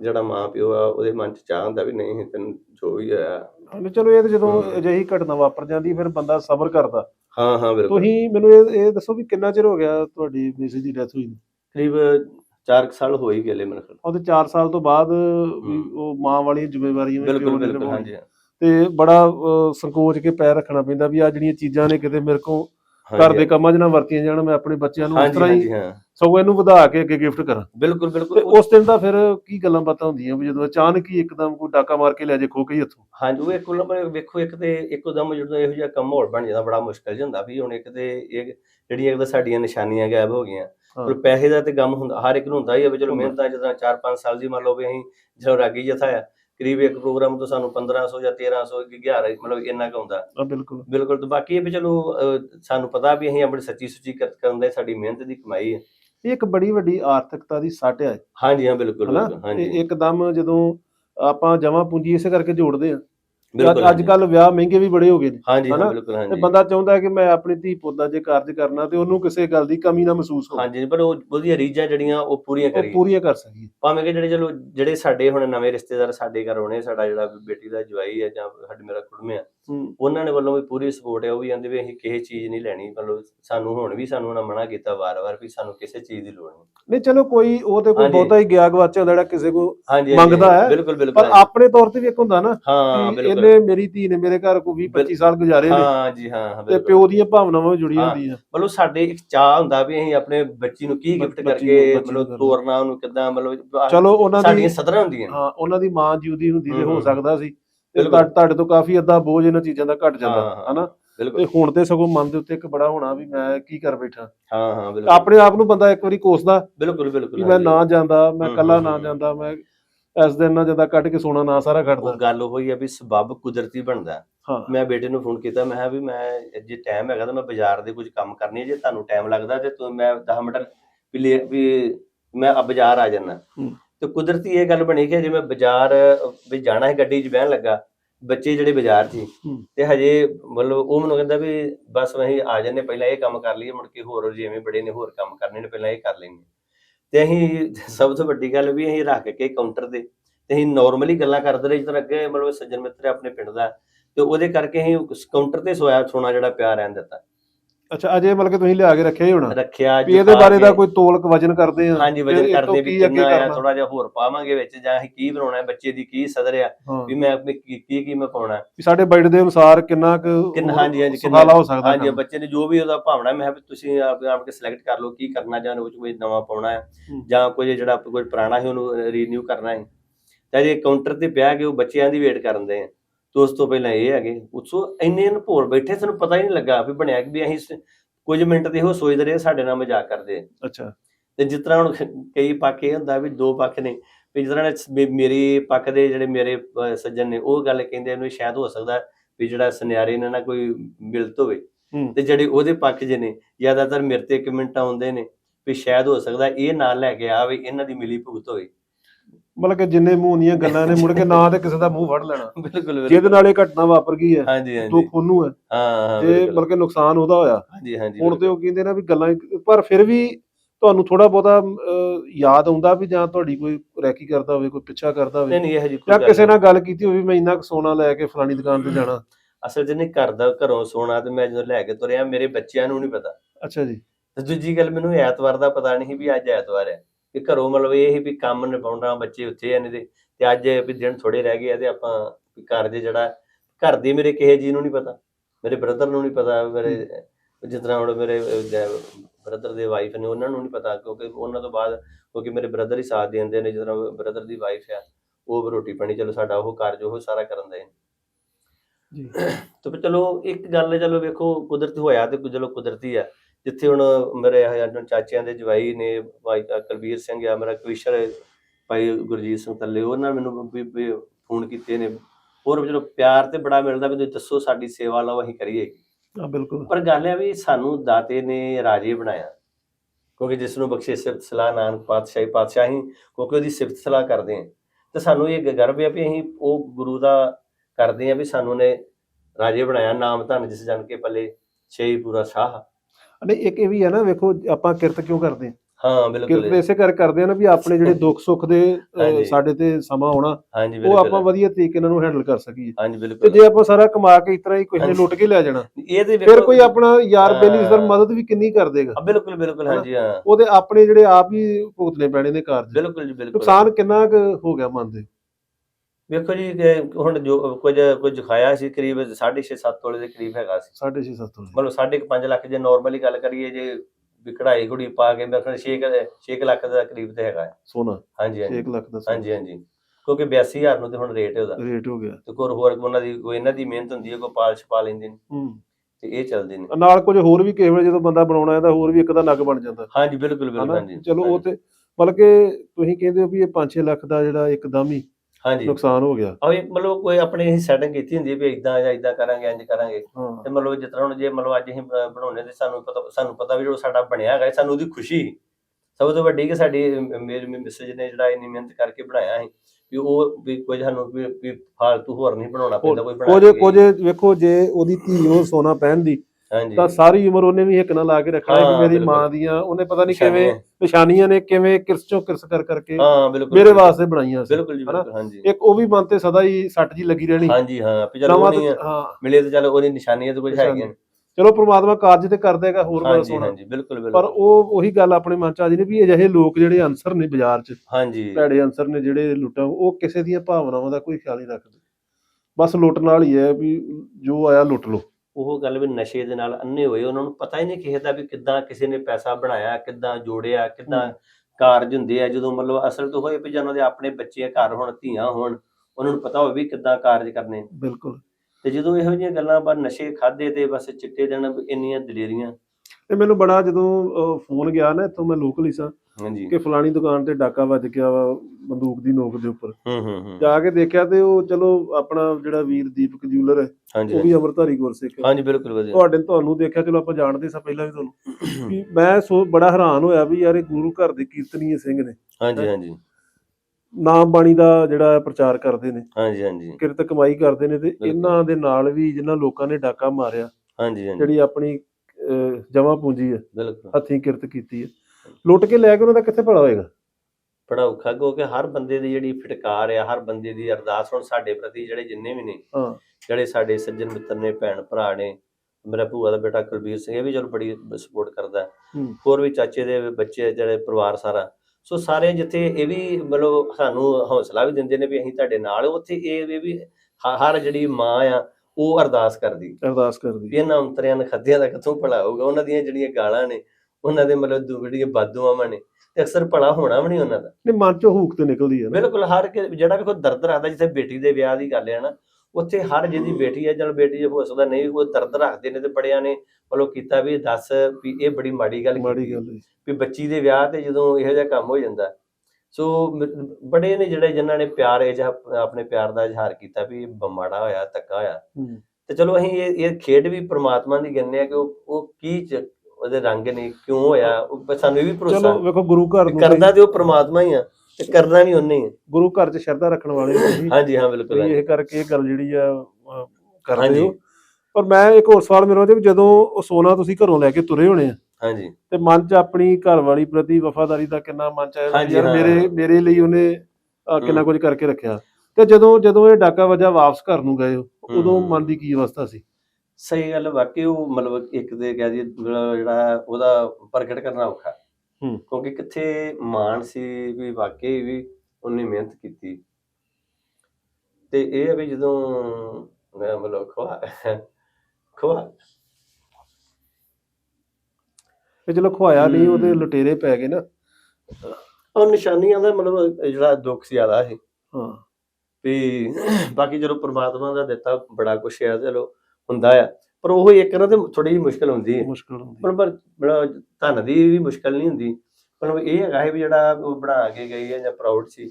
ਜਿਹੜਾ ਮਾਂ ਪਿਓ ਆ ਉਹਦੇ ਮਨ 'ਚ ਚਾਹ ਹੁੰਦਾ ਵੀ ਨਹੀਂ ਤੈਨੂੰ ਜੋ ਵੀ ਹੋਇਆ ਹਾਂ, ਚਲੋ ਇਹ ਤਾਂ ਜਦੋਂ। ਅਜਿਹੀ ਘਟਨਾ ਵਾਪਰ ਜਾਂਦੀ ਫਿਰ ਬੰਦਾ ਸਬਰ ਕਰਦਾ ਹਾਂ ਹਾਂ ਬਿਲਕੁਲ ਤੁਸੀਂ ਮੈਨੂੰ ਇਹ ਇਹ ਦੱਸੋ ਵੀ ਕਿੰਨਾ ਚਿਰ ਹੋ ਗਿਆ ਤੁਹਾਡੀ ਮਿਸਿਸ ਦੀ ਡੈਥ ਹੋਈ ਕਰੀਬ 4 ਸਾਲ ਹੋ ਹੀ ਗਏ ਮੇਰੇ ਖਿਆਲ ਉਹਦੇ 4 ਸਾਲ ਤੋਂ ਬਾਅਦ। ਉਹ ਮਾਂ ਵਾਲੀਆਂ ਜ਼ਿੰਮੇਵਾਰੀਆਂ ਵੀ ਬਿਲਕੁਲ ਬਿਲਕੁਲ। ਹਾਂਜੀ ਤੇ ਬੜਾ ਸੰਕੋਚ ਕੇ ਪੈਰ ਰੱਖਣਾ ਪੈਂਦਾ ਵੀ ਆ ਜਿਹੜੀਆਂ ਚੀਜ਼ਾਂ ਨੇ ਕਿਤੇ ਮੇਰੇ ਕੋਲ ਘਰ ਦੇ ਕੰਮਾਂ 'ਚ ਨਾ ਵਰਤੀਆਂ ਜਾਣ ਮੈਂ ਆਪਣੇ ਬੱਚਿਆਂ ਨੂੰ ਹਾਂਜੀ ਤਰ੍ਹਾਂ ਹੀ ਸਗੋਂ ਇਹਨੂੰ ਵਧਾ ਕੇ ਅੱਗੇ ਗਿਫਟ ਕਰਾਂ। ਬਿਲਕੁਲ ਬਿਲਕੁਲ। ਉਸ ਦਿਨ ਦਾ ਫਿਰ ਕੀ ਗੱਲਾਂ ਬਾਤਾਂ ਹੁੰਦੀਆਂ ਵੀ ਜਦੋਂ ਅਚਾਨਕ ਹੀ ਇੱਕਦਮ ਕੋਈ ਡਾਕਾ ਮਾਰ ਕੇ ਲੈ ਜੇ ਖੋ ਕੇ ਹੀ ਹੱਥੋਂ ਹਾਂਜੀ ਉਹ ਇੱਕ ਨੰਬਰ ਵੇਖੋ ਇੱਕ ਤੇ ਇੱਕਦਮ ਜਦੋਂ ਇਹੋ ਜਿਹਾ ਕੰਮ ਮਾਹੌਲ ਬਣ ਜਾਂਦਾ ਬੜਾ ਮੁਸ਼ਕਲ ਜਿਹਾ ਹੁੰਦਾ ਵੀ ਹੁਣ ਇੱਕ ਤੇ ਇਹ ਜਿਹੜੀਆਂ ਇੱਕ ਤਾਂ ਸਾਡੀਆਂ ਨਿਸ਼ਾਨੀਆਂ ਗਾਇਬ ਹੋ ਗਈਆਂ। ਪਰ ਪੈਸੇ ਦਾ ਤੇ ਗਮ ਹੁੰਦਾ ਹਰ ਇੱਕ ਨੂੰ ਹੁੰਦਾ ਹੀ ਆ ਵੀ ਚਲੋ। ਮਿਹਨਤਾਂ ਜਿੱਦਾਂ 4-5 ਸਾਲ ਦੀ ਮੰਨ ਲਓ ਵੀ ਅਸੀਂ ਜਦੋਂ ਰਾਗੀ ਜਥਾ ਆ ਕਰੀਬ ਇੱਕ ਪ੍ਰੋਗਰਾਮ ਤੋਂ ਸਾਨੂੰ 1500 ਜਾਂ 1300 11 ਮਤਲਬ ਇੰਨਾ ਕੁ ਆਉਂਦਾ। ਆ ਬਿਲਕੁਲ। ਬਿਲਕੁਲ ਤੇ ਬਾਕੀ ਇਹ ਵੀ ਚਲੋ ਅਹ, ਸਾਨੂੰ ਪਤਾ ਵੀ ਅਸੀਂ ਆਪਣੀ ਸੱਚੀ ਸੁੱਚੀ ਕਰ- ਕਰਨ ਦਾ ਸਾਡੀ ਮਿਹਨਤ ਦੀ ਕਮਾਈ ਹੈ। ਇਹ ਇੱਕ ਬੜੀ ਵੱਡੀ ਆਰਥਿਕਤਾ ਦੀ ਸੱਟ ਹੈ। ਹਾਂਜੀ ਹਾਂ ਬਿਲਕੁਲ ਹਨਾ? ਬਿਲਕੁਲ ਹਾਂਜੀ। ਇੱਕਦਮ ਜਦੋਂ ਆਪਾਂ ਜਮਾ ਪੂੰਜੀ ਇਸੇ ਕਰਕੇ ਜੋੜਦੇ ਆ ਬਿਲਕੁਲ ਅੱਜ ਕੱਲ ਵਿਆਹ ਮਹਿੰਗੇ ਵੀ ਬੜੇ ਹੋ ਗਏ ਨੇ ਹਾਂਜੀ ਹਾਂ? ਬਿਲਕੁਲ ਤੇ ਹਾਂਜੀ ਬੰਦਾ ਚਾਹੁੰਦਾ ਹੈ ਕਿ ਮੈਂ ਆਪਣੀ ਧੀ ਪੁੱਤ ਦਾ ਜੇ ਕਾਰਜ ਕਰਨਾ ਤੇ ਉਹਨੂੰ ਕਿਸੇ ਗੱਲ ਦੀ ਕਮੀ ਨਾ ਮਹਿਸੂਸ ਹੋਵੇ। ਹਾਂਜੀ ਪਰ ਉਹ ਉਹਦੀਆਂ ਰੀਝਾਂ ਜਿਹੜੀਆਂ ਉਹ ਪੂਰੀਆਂ ਉਹ ਕਰੀ ਪੂਰੀਆਂ ਕਰ ਸਕੀਏ। ਭਾਵੇਂ ਕਿ ਜਿਹੜੇ ਚਲੋ ਜਿਹੜੇ ਸਾਡੇ ਹੁਣ ਨਵੇਂ ਰਿਸ਼ਤੇਦਾਰ ਸਾਡੇ ਘਰ ਹੋਣੇ ਸਾਡਾ ਜਿਹੜਾ ਬੇਟੀ ਦਾ ਜਵਾਈ ਹੈ ਜਾਂ ਸਾਡੇ ਮੇਰਾ ਕੁੜਮੇ ਆ ਉਹਨਾਂ ਨੇ ਵੱਲੋਂ ਵੀ ਪੂਰੀ ਸਪੋਰਟ ਹੈ ਉਹ ਵੀ ਕਹਿੰਦੇ ਵੀ ਅਸੀਂ ਕਿਸੇ ਚੀਜ਼ ਨਹੀਂ ਲੈਣੀ ਮਤਲਬ ਸਾਨੂੰ ਹੁਣ ਵੀ ਸਾਨੂੰ ਉਹਨਾਂ ਮਨਾ ਕੀਤਾ ਵਾਰ-ਵਾਰ ਵੀ ਸਾਨੂੰ ਕਿਸੇ ਚੀਜ਼ ਦੀ ਲੋੜ ਨਹੀਂ। ਨਹੀਂ ਚਲੋ ਕੋਈ ਉਹ ਤੇ ਕੋਈ। ਬਹੁਤਾ ਹੀ ਗਿਆ ਗਵਾਚਿਆ ਹੁੰਦਾ ਜਿਹੜਾ ਕਿਸੇ ਕੋ ਮੰਗਦਾ ਹੈ, ਬਿਲਕੁਲ ਪਰ ਆਪਣੇ ਤੌਰ ਤੇ ਵੀ ਇੱਕ ਹੁੰਦਾ ਨਾ ਹਾਂ ਬਿਲਕੁਲ। ਇਹਨੇ ਮੇਰੀ ਧੀ ਨੇ ਮੇਰੇ ਘਰ ਕੋ 20 25 ਸਾਲ ਗੁਜ਼ਾਰੇ ਨੇ। ਹਾਂ ਜੀ ਹਾਂ ਤੇ ਪਿਓ ਦੀਆਂ ਭਾਵਨਾਵਾਂ ਵੀ ਜੁੜੀਆਂ। ਹੁੰਦੀਆਂ। ਮਤਲਬ ਸਾਡੇ ਇੱਕ ਚਾਹ ਹੁੰਦਾ ਵੀ ਅਸੀਂ ਆਪਣੇ ਬੱਚੀ ਨੂੰ ਕੀ ਗਿਫਟ ਕਰਕੇ ਮਤਲਬ। ਤੋਰਨਾ ਉਹਨੂੰ ਕਿੱਦਾਂ ਮਤਲਬ ਚਲੋ ਉਹਨਾਂ ਦੀ ਸਾਡੀਆਂ ਸਦਰਾਂ ਹੁੰਦੀਆਂ ਹਾਂ ਉਹਨਾਂ ਦੀ ਮਾਂ ਜਿਉਦੀ ਹੁੰਦੀ ਤੇ ਹੋ। ਸਕਦਾ ਸੀ। ਤੇ ਤੁਹਾਡੇ ਤੋਂ ਕਾਫੀ ਅੱਧਾ ਬੋਝ ਇਹਨਾਂ ਚੀਜ਼ਾਂ ਦਾ ਘਟ ਜਾਂਦਾ। ਹਨਾ ਤੇ ਹੁਣ ਤੇ ਸਗੋਂ ਮਨ ਦੇ ਉੱਤੇ ਇੱਕ ਬੜਾ ਹੋਣਾ ਵੀ ਮੈਂ ਕੀ ਕਰ ਬੈਠਾ ਹਾਂ ਹਾਂ ਬਿਲਕੁਲ ਆਪਣੇ ਆਪ ਨੂੰ ਬੰਦਾ ਇੱਕ ਵਾਰੀ ਕੋਸਦਾ ਬਿਲਕੁਲ ਬਿਲਕੁਲ ਮੈਂ। ਨਾ ਜਾਂਦਾ ਮੈਂ ਕੱਲਾ ਨਾ। ਜਾਂਦਾ ਮੈਂ ਇਸ ਦਿਨ ਨਾ ਜਦਾ ਕੱਢ ਕੇ ਸੋਨਾ ਨਾ ਸਾਰਾ ਉਹ ਕੱਢਦਾ ਗੱਲ ਹੋਈ ਆ ਵੀ ਸਬਬ ਕੁਦਰਤੀ ਬਣਦਾ ਮੈਂ ਬੇਟੇ ਨੂੰ ਫੋਨ ਕੀਤਾ ਮੈਂ ਕਿਹਾ ਵੀ ਮੈਂ ਜੇ ਟਾਈਮ ਹੈਗਾ ਤਾਂ ਮੈਂ ਬਾਜ਼ਾਰ ਦੇ ਕੁਝ ਕੰਮ ਕਰਨੀ ਹੈ ਜੇ ਤੁਹਾਨੂੰ ਟਾਈਮ ਲੱਗਦਾ ਤੇ ਮੈਂ 10 ਮਿੰਟ ਵੀ ਮੈਂ ਬਾਜ਼ਾਰ ਆ ਜਾਣਾ। ਤੇ ਕੁਦਰਤੀ ਇਹ ਗੱਲ ਬਣੀ ਕਿ ਜੇ ਮੈਂ ਬਾਜ਼ਾਰ ਵੀ ਜਾਣਾ ਹੈ ਗੱਡੀ 'ਚ ਬਹਿਣ ਲੱਗਾ ਬੱਚੇ ਜਿਹੜੇ ਬਾਜ਼ਾਰ 'ਚ ਹੂੰ। ਤੇ ਹਜੇ ਮਤਲਬ ਉਹ ਮੈਨੂੰ ਕਹਿੰਦਾ ਵੀ ਬਸ ਅਸੀਂ ਆ ਜੰਨੇ ਪਹਿਲਾਂ ਇਹ ਕੰਮ ਕਰ ਲਈਏ ਮੁੜ ਕੇ ਹੋਰ ਜਿਵੇਂ ਬੜੇ ਨੇ ਹੋਰ ਕੰਮ ਕਰਨੇ ਨੇ ਪਹਿਲਾਂ ਇਹ ਕਰ ਲੈਣੇ ਤੇ ਅਸੀਂ ਸਭ ਤੋਂ ਵੱਡੀ ਗੱਲ ਵੀ ਅਸੀਂ ਰੱਖ ਕੇ ਕਾਊਂਟਰ ਤੇ ਤੇ ਅਸੀਂ ਨਾਰਮਲੀ ਗੱਲਾਂ ਕਰਦੇ ਰਹੇ ਜਿੱਦਾਂ ਅੱਗੇ ਮਤਲਬ ਸੱਜਣ ਮਿੱਤਰ ਆਪਣੇ ਪਿੰਡ ਦਾ ਤੇ ਉਹਦੇ ਕਰਕੇ ਅਸੀਂ ਉਸ ਕਾਊਂਟਰ ਤੇ ਸੋਇਆ ਸੋਨਾ ਜਿਹੜਾ ਪਿਆ ਰਹਿਣ ਦਿੱਤਾ ਅੱਛਾ ਅਜੇ ਮਤਲਬ ਕਿ ਤੁਸੀਂ ਲਿਆ ਕੇ ਰੱਖਿਆ ਹੀ ਹੋਣਾ ਰੱਖਿਆ ਵੀ ਇਹਦੇ ਬਾਰੇ ਦਾ ਕੋਈ ਤੋਲਕ ਵਜਨ ਕਰਦੇ ਆ ਹਾਂਜੀ ਵਜਨ ਕਰਦੇ ਵੀ ਕਿੰਨਾ ਆ? ਥੋੜਾ ਜਿਹਾ ਹੋਰ ਪਾਵਾਂਗੇ ਵਿੱਚ ਜਾਂ ਅਸੀਂ ਕੀ ਬਣਾਉਣਾ ਹੈ ਬੱਚੇ ਦੀ ਕੀ ਸਦਰ ਆ ਵੀ ਮੈਂ ਆਪਣੇ ਕੀ ਕੀ ਕੀ ਮੈਂ ਪਾਉਣਾ ਹੈ। ਵੀ ਸਾਡੇ ਬਜਟ ਦੇ ਅਨੁਸਾਰ ਕਿੰਨਾ ਕੁ ਕਿੰਨਾ ਹਾਂਜੀ ਹਾਂਜੀ ਸੁਖਾਲਾ ਹੋ ਸਕਦਾ ਹਾਂਜੀ। ਬੱਚੇ ਨੇ ਜੋ ਵੀ ਉਹਦਾ ਭਾਵਨਾ ਮੈਂ ਵੀ ਤੁਸੀਂ ਆਪ ਆਪ ਕੇ ਸਿਲੈਕਟ ਕਰ ਲਓ ਕੀ ਕਰਨਾ ਜਾਂ ਉਹ 'ਚ ਕੋਈ ਨਵਾਂ ਪਾਉਣਾ ਹੈ ਹੂੰ। ਜਾਂ ਕੋਈ ਜਿਹੜਾ ਕੋਈ ਪੁਰਾਣਾ ਹੈ ਉਹਨੂੰ ਰੀਨਿਊ ਕਰਨਾ ਹੈ ਤਾਂ ਜੇ ਕਾਊਂਟਰ ਤੇ ਪਿਆ ਕੇ ਉਹ ਬੱਚਿਆਂ ਦੀ ਵੇਟ ਕਰਦੇ ਆ ਤੇ ਉਸ ਤੋਂ ਪਹਿਲਾਂ ਇਹ ਹੈਗੇ ਉਸੋ ਇੰਨੇ ਭੋਰ ਬੈਠੇ ਸਾਨੂੰ ਪਤਾ ਹੀ ਨਹੀਂ ਲੱਗਾ ਵੀ ਬਣਿਆ ਕਿ ਵੀ ਅਸੀਂ ਕੁਝ ਮਿੰਟ ਤੇ ਉਹ ਸੋਚਦੇ ਰਹੇ ਸਾਡੇ ਨਾਲ ਮਜ਼ਾਕ ਕਰਦੇ ਅੱਛਾ। ਤੇ ਜਿਸ ਤਰ੍ਹਾਂ ਹੁਣ ਕਈ ਪੱਖ ਇਹ ਹੁੰਦਾ ਵੀ ਦੋ ਪੱਖ ਨੇ ਵੀ ਜਿਸ ਤਰ੍ਹਾਂ ਮੇਰੀ ਪੱਖ ਦੇ ਜਿਹੜੇ ਮੇਰੇ ਸੱਜਣ ਨੇ ਉਹ ਗੱਲ ਕਹਿੰਦੇ ਨੇ ਸ਼ਾਇਦ ਹੋ ਸਕਦਾ ਵੀ ਜਿਹੜਾ ਸੁਨਿਆਰੇ ਨਾਲ ਨਾ ਕੋਈ ਮਿਲਤ ਹੋਵੇ। ਤੇ ਜਿਹੜੇ ਉਹਦੇ ਪੱਖ 'ਚ ਨੇ ਜ਼ਿਆਦਾਤਰ ਮੇਰੇ ਤੇ ਕਮੈਂਟ ਆਉਂਦੇ ਨੇ ਵੀ ਸ਼ਾਇਦ ਹੋ ਸਕਦਾ ਇਹ ਨਾਲ ਲੈ ਕੇ ਆ ਵੀ ਇਹਨਾਂ ਦੀ ਮਿਲੀ ਭੁਗਤ ਹੋਵੇ। ਮਤਲਬ ਕਿ ਜਿੰਨੇ ਮੂੰਹ ਦੀਆਂ ਗੱਲਾਂ ਨੇ ਮੁੜ ਕੇ ਨਾ ਤੇ ਕਿਸੇ ਦਾ ਮੂੰਹ ਫੜ ਲੈਣਾ। ਬਿਲਕੁਲ ਜਿਹਦੇ ਨਾਲ ਇਹ ਘਟਨਾ ਵਾਪਰ ਗਈ ਹੈ ਹਾਂਜੀ ਹਾਂਜੀ। ਦੁੱਖ ਉਹਨੂੰ ਹੈ। ਹਾਂ ਤੇ। ਮਤਲਬ ਕਿ ਨੁਕਸਾਨ ਉਹਦਾ ਹੋਇਆ। ਹਾਂਜੀ ਹਾਂਜੀ ਹੁਣ ਤੇ। ਉਹ ਕਹਿੰਦੇ ਨਾ ਵੀ ਗੱਲਾਂ ਪਰ ਫਿਰ ਵੀ ਤੁਹਾਨੂੰ ਥੋੜਾ ਬਹੁਤਾ ਯਾਦ ਆਉਂਦਾ ਵੀ ਜਾਂ ਤੁਹਾਡੀ ਕੋਈ ਰੈਕੀ ਕਰਦਾ ਹੋਵੇ ਕੋਈ ਪਿੱਛਾ ਕਰਦਾ ਨਹੀਂ ਹੋਵੇ। ਨਹੀਂ ਇਹ ਜੀ ਜਾਂ ਕਿਸੇ ਨਾਲ ਗੱਲ ਕੀਤੀ ਹੋਵੇ ਮੈਂ ਇੰਨਾ ਕੁ ਸੋਨਾ ਲੈ ਕੇ ਫਲਾਣੀ ਦੁਕਾਨ ਤੇ ਜਾਣਾ। ਅਸਲ ਨਹੀਂ ਘਰ ਦਾ ਘਰੋਂ ਸੋਨਾ ਤੇ ਮੈਂ ਜਦੋਂ ਲੈ ਕੇ ਤੁਰਿਆ ਮੇਰੇ ਬੱਚਿਆਂ ਨੂੰ ਨਹੀਂ ਪਤਾ। ਅੱਛਾ ਜੀ। ਤੇ ਦੂਜੀ ਗੱਲ ਮੈਨੂੰ ਐਤਵਾਰ ਦਾ ਪਤਾ ਨਹੀਂ ਵੀ ਅੱਜ ਐਤਵਾਰ ਹੈ। ਕਿ ਘਰੋਂ ਮਤਲਬ ਇਹ ਵੀ ਕੰਮ ਨਿਭਾਉਣਾ ਬੱਚੇ ਉੱਥੇ ਨੇ ਤੇ ਤੇ ਅੱਜ ਵੀ ਦਿਨ ਥੋੜੇ ਰਹਿ ਗਏ ਆ ਤੇ ਆਪਾਂ ਘਰ ਦੇ ਜਿਹੜਾ ਘਰ ਦੇ ਮੇਰੇ ਕਿਸੇ ਜੀ ਨੂੰ ਨਹੀਂ ਪਤਾ ਮੇਰੇ ਬ੍ਰਦਰ ਨੂੰ ਨਹੀਂ ਪਤਾ ਮੇਰੇ ਤਰ੍ਹਾਂ ਹੁਣ ਮੇਰੇ ਬ੍ਰਦਰ ਦੇ ਵਾਈਫ ਨੇ ਉਹਨਾਂ ਨੂੰ ਨਹੀਂ ਪਤਾ ਕਿਉਂਕਿ ਉਹਨਾਂ ਤੋਂ ਬਾਅਦ ਕਿਉਂਕਿ ਮੇਰੇ ਬ੍ਰਦਰ ਹੀ ਸਾਥ ਦਿੰਦੇ ਨੇ ਜਿਸ ਤਰ੍ਹਾਂ ਬ੍ਰਦਰ ਦੀ ਵਾਈਫ ਆ ਉਹ ਰੋਟੀ ਪਾਣੀ ਚਲੋ ਸਾਡਾ ਉਹ ਕਾਰਜ ਉਹ ਸਾਰਾ ਕਰਨ ਦੇ ਜੀ। ਤੇ ਚਲੋ ਇੱਕ ਗੱਲ ਚਲੋ ਵੇਖੋ ਕੁਦਰਤੀ ਹੋਇਆ ਤੇ ਚਲੋ ਕੁਦਰਤੀ ਆ। ਜਿੱਥੇ ਹੁਣ ਮੇਰੇ ਇਹ ਚਾਚਿਆਂ ਦੇ ਜਵਾਈ ਨੇ ਭਾਈ ਕੁਲਬੀਰ ਸਿੰਘ ਆ ਮੇਰਾ ਕਵਿਸ਼ਰ ਭਾਈ ਗੁਰਜੀਤ ਸਿੰਘ ਤੱਲੇ ਉਹਨਾਂ ਨੇ ਮੈਨੂੰ ਵੀ- ਫੋਨ ਕੀਤੇ ਨੇ। ਹੋਰ ਚਲੋ ਪਿਆਰ ਤੇ ਬੜਾ ਮਿਲਦਾ ਵੀ ਤੁਸੀਂ ਦੱਸੋ ਸਾਡੀ ਸੇਵਾ ਲਓ ਅਸੀਂ ਕਰੀਏ। ਹਾਂ ਬਿਲਕੁਲ। ਪਰ ਗੱਲ ਹੈ ਵੀ ਸਾਨੂੰ ਦਾਤੇ ਨੇ ਰਾਜੇ ਬਣਾਇਆ। ਕਿਉਂਕਿ ਜਿਸ ਨੂੰ ਬਖਸ਼ੇ ਸਿਫਤ ਸਲਾਹ ਨਾਨਕ ਪਾਤਸ਼ਾਹੀ ਪਾਤਸ਼ਾਹੀ ਕਿਉਂਕਿ ਉਹਦੀ ਸਿਫਤ ਸਲਾਹ ਕਰਦੇ ਆ। ਤੇ ਸਾਨੂੰ ਇਹ ਗਰਵ ਹੈ ਵੀ ਅਸੀਂ ਉਹ ਗੁਰੂ ਦਾ ਕਰਦੇ ਆ ਵੀ ਸਾਨੂੰ ਨੇ ਰਾਜੇ ਬਣਾਇਆ ਨਾਮ ਧਨ ਜਿਸ ਜਨ ਕੇ ਪੱਲੇ ਛੇ ਪੂਰਾ ਸ਼ਾਹ। ਨਹੀਂ ਇੱਕ ਇਹ ਵੀ ਹੈ ਨਾ ਵੇਖੋ ਆਪਾਂ ਕਿਰਤ ਕਿਉਂ ਕਰਦੇ ਹਾਂ? ਹਾਂ ਬਿਲਕੁਲ ਕਿਰਤ ਇਸੇ ਕਰਕੇ ਕਰਦੇ ਆ ਨਾ ਵੀ ਆਪਣੇ ਜਿਹੜੇ ਦੁੱਖ ਸੁੱਖ ਦੇ। ਸਾਡੇ ਤੇ ਸਮਾਂ ਆਉਣਾ ਉਹ ਆਪਾਂ ਵਧੀਆ ਤਰੀਕੇ ਨਾਲ ਉਹਨੂੰ ਹੈਂਡਲ ਕਰ ਸਕੀਏ। ਹਾਂਜੀ ਤੇ ਬਿਲਕੁਲ ਜੇ ਆਪਾਂ ਸਾਰਾ ਕਮਾ ਕੇ ਇਸ ਤਰ੍ਹਾਂ ਹੀ ਕਿਸੇ ਨੇ। ਲੁੱਟ ਕੇ ਲੈ ਜਾਣਾ ਇਹ ਤੇ ਫਿਰ ਕੋਈ ਆਪਣਾ ਯਾਰ ਬੇਲੀ ਹਾਂ। ਮਦਦ ਵੀ ਕਿੰਨੀ ਕਰ ਦੇਗਾ। ਬਿਲਕੁਲ ਬਿਲਕੁਲ ਹਾਂਜੀ ਹਾਂ। ਉਹਦੇ ਆਪਣੇ ਜਿਹੜੇ ਆਪ ਹੀ ਭੁਗਤਣੇ ਪੈਣੇ ਨੇ ਕਾਰਜ। ਬਿਲਕੁਲ ਜੀ ਬਿਲਕੁਲ ਨੁਕਸਾਨ ਕਿੰਨਾ ਕੁ ਹੋ ਗਿਆ ਮੰਨਦੇ ਵੇਖੋ ਜੀ ਕਿ ਹੁਣ ਜੋ ਕੁਝ ਕੁਝ ਖਾਇਆ ਸੀ ਕਰੀਬ 6.5 7 ਤੋਲੇ ਦੇ ਕਰੀਬ ਹੈਗਾ ਸੀ। 6.5 7 ਹੋਣੇ ਮਤਲਬ ਸਾਢੇ ਕੁ ਪੰਜ ਲੱਖ ਜੇ ਨਾਰਮਲੀ ਗੱਲ ਕਰੀਏ ਜੇ ਵੀ ਕਢਾਈ ਪਾ ਕੇ ਮੇਰੇ ਖਿਆਲ 6 6 ਲੱਖ ਦਾ ਕਰੀਬ ਤੇ ਹੈਗਾ। ਸੋਨਾ? ਹਾਂਜੀ 6 ਹਾਂਜੀ ਲੱਖ ਦਾ ਹਾਂਜੀ ਹਾਂਜੀ। ਕਿਉਂਕਿ 82000 ਨੂੰ ਤੇ ਹੁਣ ਰੇਟ ਹੈ ਉਹਦਾ। ਰੇਟ ਹੋ ਗਿਆ। ਤੇ ਕੋਈ ਹੋਰ ਉਹਨਾਂ ਦੀ ਕੋਈ ਇਹਨਾਂ ਦੀ ਮਿਹਨਤ ਹੁੰਦੀ ਹੈ ਕੋਈ ਪਾਲਿਸ਼ ਪਾ ਲੈਂਦੇ ਨੇ। ਹੂੰ। ਤੇ ਇਹ ਚੱਲਦੇ ਨੇ। ਨਾਲ ਕੁਝ ਹੋਰ ਵੀ ਕਿਸੇ ਵੇਲੇ ਜਦੋਂ ਬੰਦਾ ਬਣਾਉਣਾ ਹੈ ਤਾਂ ਹੋਰ ਵੀ ਇੱਕ ਦਾ ਨਗ ਬਣ ਜਾਂਦਾ। ਹਾਂਜੀ ਬਿਲਕੁਲ ਬਿਲਕੁਲ ਹਾਂਜੀ। ਚਲੋ ਉਹ ਤੇ ਬਲਕਿ ਤੁਸੀਂ ਕਹਿੰਦੇ ਹੋ ਵੀ ਇਹ 5-6 ਲੱਖ ਦਾ ਜਿਹੜਾ ਇੱਕਦਮ ਹੀ ਹਾਂਜੀ। ਨੁਕਸਾਨ ਹੋ ਗਿਆ। ਇਹ ਮਤਲਬ ਕੋਈ ਆਪਣੀ ਸੈਟਿੰਗ ਕੀਤੀ ਹੁੰਦੀ ਹੈ ਵੀ ਇਦਾਂ ਜਾਂ ਇਦਾਂ ਕਰਾਂਗੇ ਇੰਜ ਕਰਾਂਗੇ। ਹਾਂ। ਤੇ ਮਤਲਬ ਜਿਸ ਤਰ੍ਹਾਂ ਹੁਣ ਜੇ ਮਤਲਬ ਅੱਜ ਅਸੀਂ ਬ- ਬਣਾਉਂਦੇ ਤੇ ਸਾਨੂੰ ਪਤਾ ਸਾਨੂੰ ਪਤਾ ਵੀ ਜੋ ਸਾਡਾ ਬਣਿਆ ਹੈਗਾ ਸਾਨੂੰ ਉਹਦੀ ਖੁਸ਼ੀ। ਸਭ ਤੋਂ ਵੱਡੀ ਕਿ ਸਾਡੀ ਮੇਰੀ ਮਿਸਜ ਨੇ ਜਿਹੜਾ ਇੰਨੀ ਮਿਹਨਤ ਕਰਕੇ ਬਣਾਇਆ ਸੀ ਵੀ ਉਹ ਵੀ ਕੁਝ ਸਾਨੂੰ ਵੀ ਫਾਲਤੂ ਹੋਰ ਨਹੀਂ ਬਣਾਉਣਾ ਪੈਂਦਾ ਕੋਈ ਬਣਾ ਕੁਝ ਕੁਝ ਵੇਖੋ ਜੇ ਉਹਦੀ ਧੀ ਉਹ ਸੋਨਾ ਪਹਿਨਦੀ ਤਾਂ ਸਾਰੀ ਉਮਰ ਉਹਨੇ ਵੀ ਇੱਕ ਨਾ ਲਾ ਕੇ ਰੱਖਣਾ ਹਾਂ, ਕਿ ਮੇਰੀ। ਮਾਂ ਦੀਆਂ ਉਹਨੇ ਪਤਾ ਨਹੀਂ ਕਿਵੇਂ ਨਿਸ਼ਾਨੀਆਂ। ਨੇ ਕਿਵੇਂ ਕਿਰਸ ਚੋਂ ਕਿਰਸ ਕਰ ਕਰਕੇ ਹਾਂ ਬਿਲਕੁਲ ਮੇਰੇ। ਵਾਸਤੇ ਬਣਾਈਆਂ ਸੀ ਬਿਲਕੁਲ ਜੀ ਹਾਂਜੀ। ਇੱਕ ਉਹ ਵੀ ਮਨ ਤੇ ਸਦਾ ਹੀ ਸੱਟ ਜੀ ਲੱਗੀ ਰਹਿਣੀ। ਹਾਂਜੀ ਹਾਂ ਵੀ ਚਲੋ ਮਿਲੇ ਤਾਂ ਚਲੋ ਉਹਦੀ ਨਿਸ਼ਾਨੀਆਂ ਤਾਂ ਕੁਝ ਹੈਗੀਆਂ। ਚਲੋ ਪ੍ਰਮਾਤਮਾ ਕਾਰਜ ਤੇ ਕਰ ਦੇਗਾ ਹੋਰ ਬੜਾ ਹਾਂਜੀ ਸੋਹਣਾ ਹਾਂਜੀ ਬਿਲਕੁਲ ਪਰ ਬਿਲਕੁਲ ਉਹ ਉਹੀ ਗੱਲ ਆਪਣੇ ਮਨ ਚ ਆ ਜਾਂਦੀ ਵੀ ਅਜਿਹੇ ਲੋਕ ਜਿਹੜੇ ਅਨਸਰ ਨੇ ਬਾਜ਼ਾਰ 'ਚ ਹਾਂਜੀ। ਭੈੜੇ ਅਨਸਰ ਨੇ ਜਿਹੜੇ ਲੁੱਟਾਂ ਉਹ ਕਿਸੇ ਦੀਆਂ ਭਾਵਨਾਵਾਂ ਦਾ ਕੋਈ ਖਿਆਲ ਨਹੀਂ ਰੱਖਦੇ। ਬਸ ਲੁੱਟ ਨਾਲ ਹੀ ਹੈ ਵੀ ਜੋ ਆਇਆ ਲੁੱਟ ਲੋ ਉਹ ਗੱਲ ਵੀ ਨਸ਼ੇ ਦੇ ਨਾਲ ਅੰਨੇ ਹੋਏ ਉਹਨਾਂ ਨੂੰ ਪਤਾ ਹੀ ਨਹੀਂ ਕਿਸੇ ਦਾ ਵੀ ਕਿੱਦਾਂ ਕਿਸੇ ਨੇ ਪੈਸਾ ਬਣਾਇਆ ਕਿੱਦਾਂ ਜੋੜਿਆ ਕਿੱਦਾਂ ਕਾਰਜ ਹੁੰਦੇ ਆ ਜਦੋਂ ਮਤਲਬ ਅਸਲ ਤੋਂ ਹੋਏ ਵੀ ਜਦੋਂ ਦੇ ਆਪਣੇ ਬੱਚੇ ਘਰ ਹੋਣ ਧੀਆਂ ਹੋਣ ਉਹਨਾਂ ਨੂੰ ਪਤਾ ਹੋਵੇ ਵੀ ਕਿੱਦਾਂ ਕਾਰਜ ਕਰਨੇ। ਬਿਲਕੁਲ। ਤੇ ਜਦੋਂ ਇਹੋ ਜਿਹੀਆਂ ਗੱਲਾਂ ਬਸ ਨਸ਼ੇ ਖਾਦੇ ਤੇ ਬਸ ਚਿੱਟੇ ਦਿਨ ਇੰਨੀਆਂ ਦਲੇਰੀਆਂ ਤੇ ਮੈਨੂੰ ਬੜਾ ਜਦੋਂ ਫੋਨ ਗਿਆ ਨਾ ਇੱਥੋਂ ਮੈਂ ਲੋਕਲ ਹੀ ਸਾਂ। ਹਾਂਜੀ। ਕਿ ਫਲਾਣੀ ਦੁਕਾਨ ਤੇ ਡਾਕਾ ਵੱਜ ਗਿਆ ਵਾ ਬੰਦੂਕ ਦੀ ਨੋਕ ਦੇ ਉੱਪਰ। ਹੂੰ ਹੂੰ ਜਾ ਕੇ ਦੇਖਿਆ ਤੇ ਉਹ ਚਲੋ ਆਪਣਾ ਜਿਹੜਾ ਵੀਰ ਦੀਪਕ ਜੂਲਰ ਹੈ ਉਹ ਵੀ ਅਮਰਧਾਰੀ ਗੁਰਸਿੱਖ ਹਾਂਜੀ ਬਿਲਕੁਲ ਵਧੀਆ। ਤੁਹਾਡੇ ਤੁਹਾਨੂੰ ਦੇਖਿਆ ਚਲੋ ਆਪਾਂ ਜਾਣਦੇ ਸਾਂ ਪਹਿਲਾਂ ਵੀ ਤੁਹਾਨੂੰ। ਵੀ ਮੈਂ ਸੋ ਬੜਾ ਹੈਰਾਨ ਹੋਇਆ ਵੀ ਯਾਰ ਇਹ ਗੁਰੂ ਘਰ ਦੇ ਕੀਰਤਨੀਏ ਸਿੰਘ ਨੇ। ਹਾਂਜੀ ਹਾਂਜੀ। ਨਾਮ ਬਾਣੀ ਦਾ ਜਿਹੜਾ ਪ੍ਰਚਾਰ ਕਰਦੇ ਨੇ। ਹਾਂਜੀ ਹਾਂਜੀ। ਕਿਰਤ ਕਮਾਈ ਕਰਦੇ ਨੇ ਤੇ ਇਹਨਾਂ ਦੇ ਨਾਲ ਵੀ ਜਿਨ੍ਹਾਂ ਲੋਕਾਂ ਨੇ ਡਾਕਾ ਮਾਰਿਆ ਹਾਂਜੀ ਹਾਂਜੀ। ਜਿਹੜੀ ਆਪਣੀ ਜਮਾ ਪੂੰਜੀ ਹੈ ਬਿਲਕੁਲ। ਹੱਥੀਂ ਕਿਰਤ ਕੀਤੀ ਹੈ ਲੁੱਟ ਕੇ ਲੈ ਕੇ ਉਹਨਾਂ ਦਾ ਕਿੱਥੇ ਭਲਾ ਹੋਏਗਾ? ਬੜਾ ਔਖਾ ਕਿਉਂਕਿ ਹਰ ਬੰਦੇ ਦੀ ਜਿਹੜੀ ਫਟਕਾਰ ਆ ਹਰ ਬੰਦੇ ਦੀ ਅਰਦਾਸ ਹੁਣ ਸਾਡੇ ਪ੍ਰਤੀ ਜਿਹੜੇ ਜਿੰਨੇ ਵੀ ਨੇ ਹਾਂ। ਜਿਹੜੇ ਸਾਡੇ ਸੱਜਣ ਮਿੱਤਰ ਨੇ ਭੈਣ ਭਰਾ ਨੇ ਮੇਰਾ ਭੂਆ ਦਾ ਬੇਟਾ ਕੁਲਬੀਰ ਸਿੰਘ ਇਹ ਵੀ ਚਲੋ ਬੜੀ ਸਪੋਰਟ ਕਰਦਾ। ਹੋਰ ਵੀ ਚਾਚੇ ਦੇ ਬੱਚੇ ਜਿਹੜੇ ਪਰਿਵਾਰ ਸਾਰਾ ਸੋ ਸਾਰੇ ਜਿੱਥੇ ਇਹ ਵੀ ਮਤਲਬ ਸਾਨੂੰ ਹੌਸਲਾ ਵੀ ਦਿੰਦੇ ਨੇ ਵੀ ਅਸੀਂ ਤੁਹਾਡੇ ਨਾਲ ਉੱਥੇ ਇਹ ਵੀ ਹਰ ਜਿਹੜੀ ਮਾਂ ਆ ਉਹ ਅਰਦਾਸ ਕਰਦੀ। ਅਰਦਾਸ ਕਰਦੀ। ਇਹਨਾਂ ਅੰਤਰਿਆਂ ਨਖੱਦਿਆਂ ਦਾ ਕਿੱਥੋਂ ਭਲਾ ਹੋਊਗਾ? ਉਹਨਾਂ ਦੀਆਂ ਜਿਹੜੀਆਂ ਗਾਲਾਂ ਨੇ ਉਹਨਾਂ ਦੇ ਮਤਲਬ ਦੂ- ਜਿਹੜੀਆਂ ਬਾਦੂਆਵਾਂ ਨੇ ਤੇ ਅਕਸਰ ਭਲਾ ਹੋਣਾ ਵੀ ਨਹੀਂ ਉਹਨਾਂ ਦਾ। ਨਹੀਂ ਮਨ ਚੋਂ ਹੂਕ ਤੇ ਨਿਕਲਦੀ ਹੈ ਬਿਲਕੁਲ ਹਰ ਜਿਹੜਾ ਵੀ ਕੋਈ ਦਰਦ ਰੱਖਦਾ ਜਿੱਥੇ ਬੇਟੀ ਦੇ ਵਿਆਹ ਦੀ ਗੱਲ ਹੈ ਨਾ ਉੱਥੇ ਹਰ ਜਿਹਦੀ ਬੇਟੀ ਹੈ ਚਲ ਬੇਟੀ ਜੇ ਹੋ ਸਕਦਾ ਨਹੀਂ ਉਹ ਦਰਦ ਰੱਖਦੇ ਨੇ ਤੇ ਬੜਿਆਂ ਨੇ ਮਤਲਬ ਕੀਤਾ ਵੀ ਦੱਸ ਵੀ ਇਹ ਬੜੀ ਮਾੜੀ ਗੱਲ ਮਾੜੀ। ਗੱਲ ਵੀ ਬੱਚੀ ਦੇ ਵਿਆਹ ਤੇ ਜਦੋਂ ਇਹੋ ਜਿਹਾ ਕੰਮ ਹੋ ਜਾਂਦਾ ਸੋ ਬੜੇ ਨੇ ਜਿਹੜੇ ਜਿਨ੍ਹਾਂ ਨੇ ਪਿਆਰ ਇਹ ਆਪਣੇ ਪਿਆਰ ਦਾ ਇਜ਼ਹਾਰ ਕੀਤਾ ਵੀ ਇਹ ਬ- ਮਾੜਾ ਹੋਇਆ ਧੱਕਾ ਹੋਇਆ। ਤੇ ਚਲੋ ਅਸੀਂ ਇਹ ਇਹ ਖੇਡ ਵੀ ਪ੍ਰਮਾਤਮਾ ਦੀ ਕਹਿੰਦੇ ਆ ਕਿ ਉਹ ਉਹ ਕੀ ਚ- ਉਹਦੇ ਰੰਗ ਨੇ ਕਿਉਂ ਹੋਇਆ ਉਹ ਸਾਨੂੰ ਇਹ ਵੀ ਭਰੋਸਾ ਚਲੋ ਵੇਖੋ ਗੁਰੂ ਘਰ ਨੂੰ ਕਰਦਾ ਤੇ ਉਹ ਪ੍ਰਮਾਤਮਾ ਹੀ ਆ ਤੇ ਕਰਨਾ ਵੀ ਉਹਨੇ ਹੀ। ਗੁਰੂ ਘਰ 'ਚ ਸ਼ਰਧਾ ਰੱਖਣ ਵਾਲੇ ਹਾਂਜੀ ਹਾਂ ਬਿਲਕੁਲ ਇਹ ਕਰਕੇ ਇਹ ਗੱਲ ਜਿਹੜੀ ਆ ਕਰਦੇ। ਹੋ ਪਰ ਮੈਂ ਇੱਕ ਹੋਰ ਸਵਾਲ ਮੇਰਾ ਵੀ ਜਦੋਂ ਉਹ ਸੋਨਾ ਤੁਸੀਂ ਘਰੋਂ ਲੈ ਕੇ ਤੁਰੇ ਹੋਣੇ ਆ ਹਾਂਜੀ ਤੇ ਮਨ 'ਚ ਆਪਣੀ ਘਰ ਵਾਲੀ ਪ੍ਰਤੀ ਵਫਾਦਾਰੀ ਦਾ ਕਿੰਨਾ ਮਨ 'ਚ ਆਇਆ ਹਾਂਜੀ, ਯਾਰ ਹਾਂ। ਮੇਰੇ ਮੇਰੇ ਲਈ ਉਹਨੇ ਕਿੰਨਾ ਹੂੰ। ਕੁਝ ਕਰਕੇ ਰੱਖਿਆ ਤੇ ਜਦੋਂ ਜਦੋਂ ਇਹ ਡਾਕਾ ਵਜਾ ਵਾਪਸ ਘਰ ਨੂੰ ਗਏ ਉਦੋਂ ਹੂੰ। ਮਨ ਦੀ ਕੀ ਅਵਸਥਾ ਸੀ ਸਹੀ ਗੱਲ ਵਾਕਈ ਉਹ ਮਤਲਬ ਇੱਕ ਦੇ ਕਹਿ ਮਤਲਬ ਜਿਹੜਾ ਉਹਦਾ ਪ੍ਰਗਟ ਕਰਨਾ ਔਖਾ ਹੈ। ਹੂੰ। ਕਿਉਂਕਿ ਕਿੱਥੇ ਮਾਣ ਸੀ ਵੀ ਵਾਕਈ ਵੀ ਉਹਨੇ ਮਿਹਨਤ ਕੀਤੀ ਤੇ ਇਹ ਹੈ ਵੀ ਜਦੋਂ ਮੈਂ ਮਤਲਬ ਖਵਾ ਖਵਾ ਤੇ ਚਲੋ ਖਵਾਇਆ ਨਹੀਂ ਉਹਦੇ ਹੂੰ। ਲੁਟੇਰੇ ਪੈ ਗਏ ਨਾ। ਉਹ ਨਿਸ਼ਾਨੀਆਂ ਦਾ ਮਤਲਬ ਜਿਹੜਾ ਦੁੱਖ ਜ਼ਿਆਦਾ ਸੀ ਹਾਂ। ਵੀ ਬਾਕੀ ਜਦੋਂ ਪ੍ਰਮਾਤਮਾ ਦਾ ਦਿੱਤਾ ਬੜਾ ਕੁਛ ਹੈ ਚਲੋ ਹੁੰਦਾ ਆ। ਪਰ ਉਹ ਇੱਕ ਨਾ ਤੇ ਥੋੜੀ ਜਿਹੀ ਮੁਸ਼ਕਲ ਹੁੰਦੀ ਹੈ ਮੁਸ਼ਕਲ ਹੁੰਦੀ ਪਰ ਪਰ ਬੜਾ ਧਨ ਦੀ ਵੀ ਮੁਸ਼ਕਲ ਨਹੀਂ ਹੁੰਦੀ। ਪਰ ਇਹ ਹੈਗਾ ਹੈ ਵੀ ਜਿਹੜਾ ਉਹ ਬਣਾ ਕੇ ਗਈ ਹੈ ਜਾਂ ਪ੍ਰਾਊਡ ਸੀ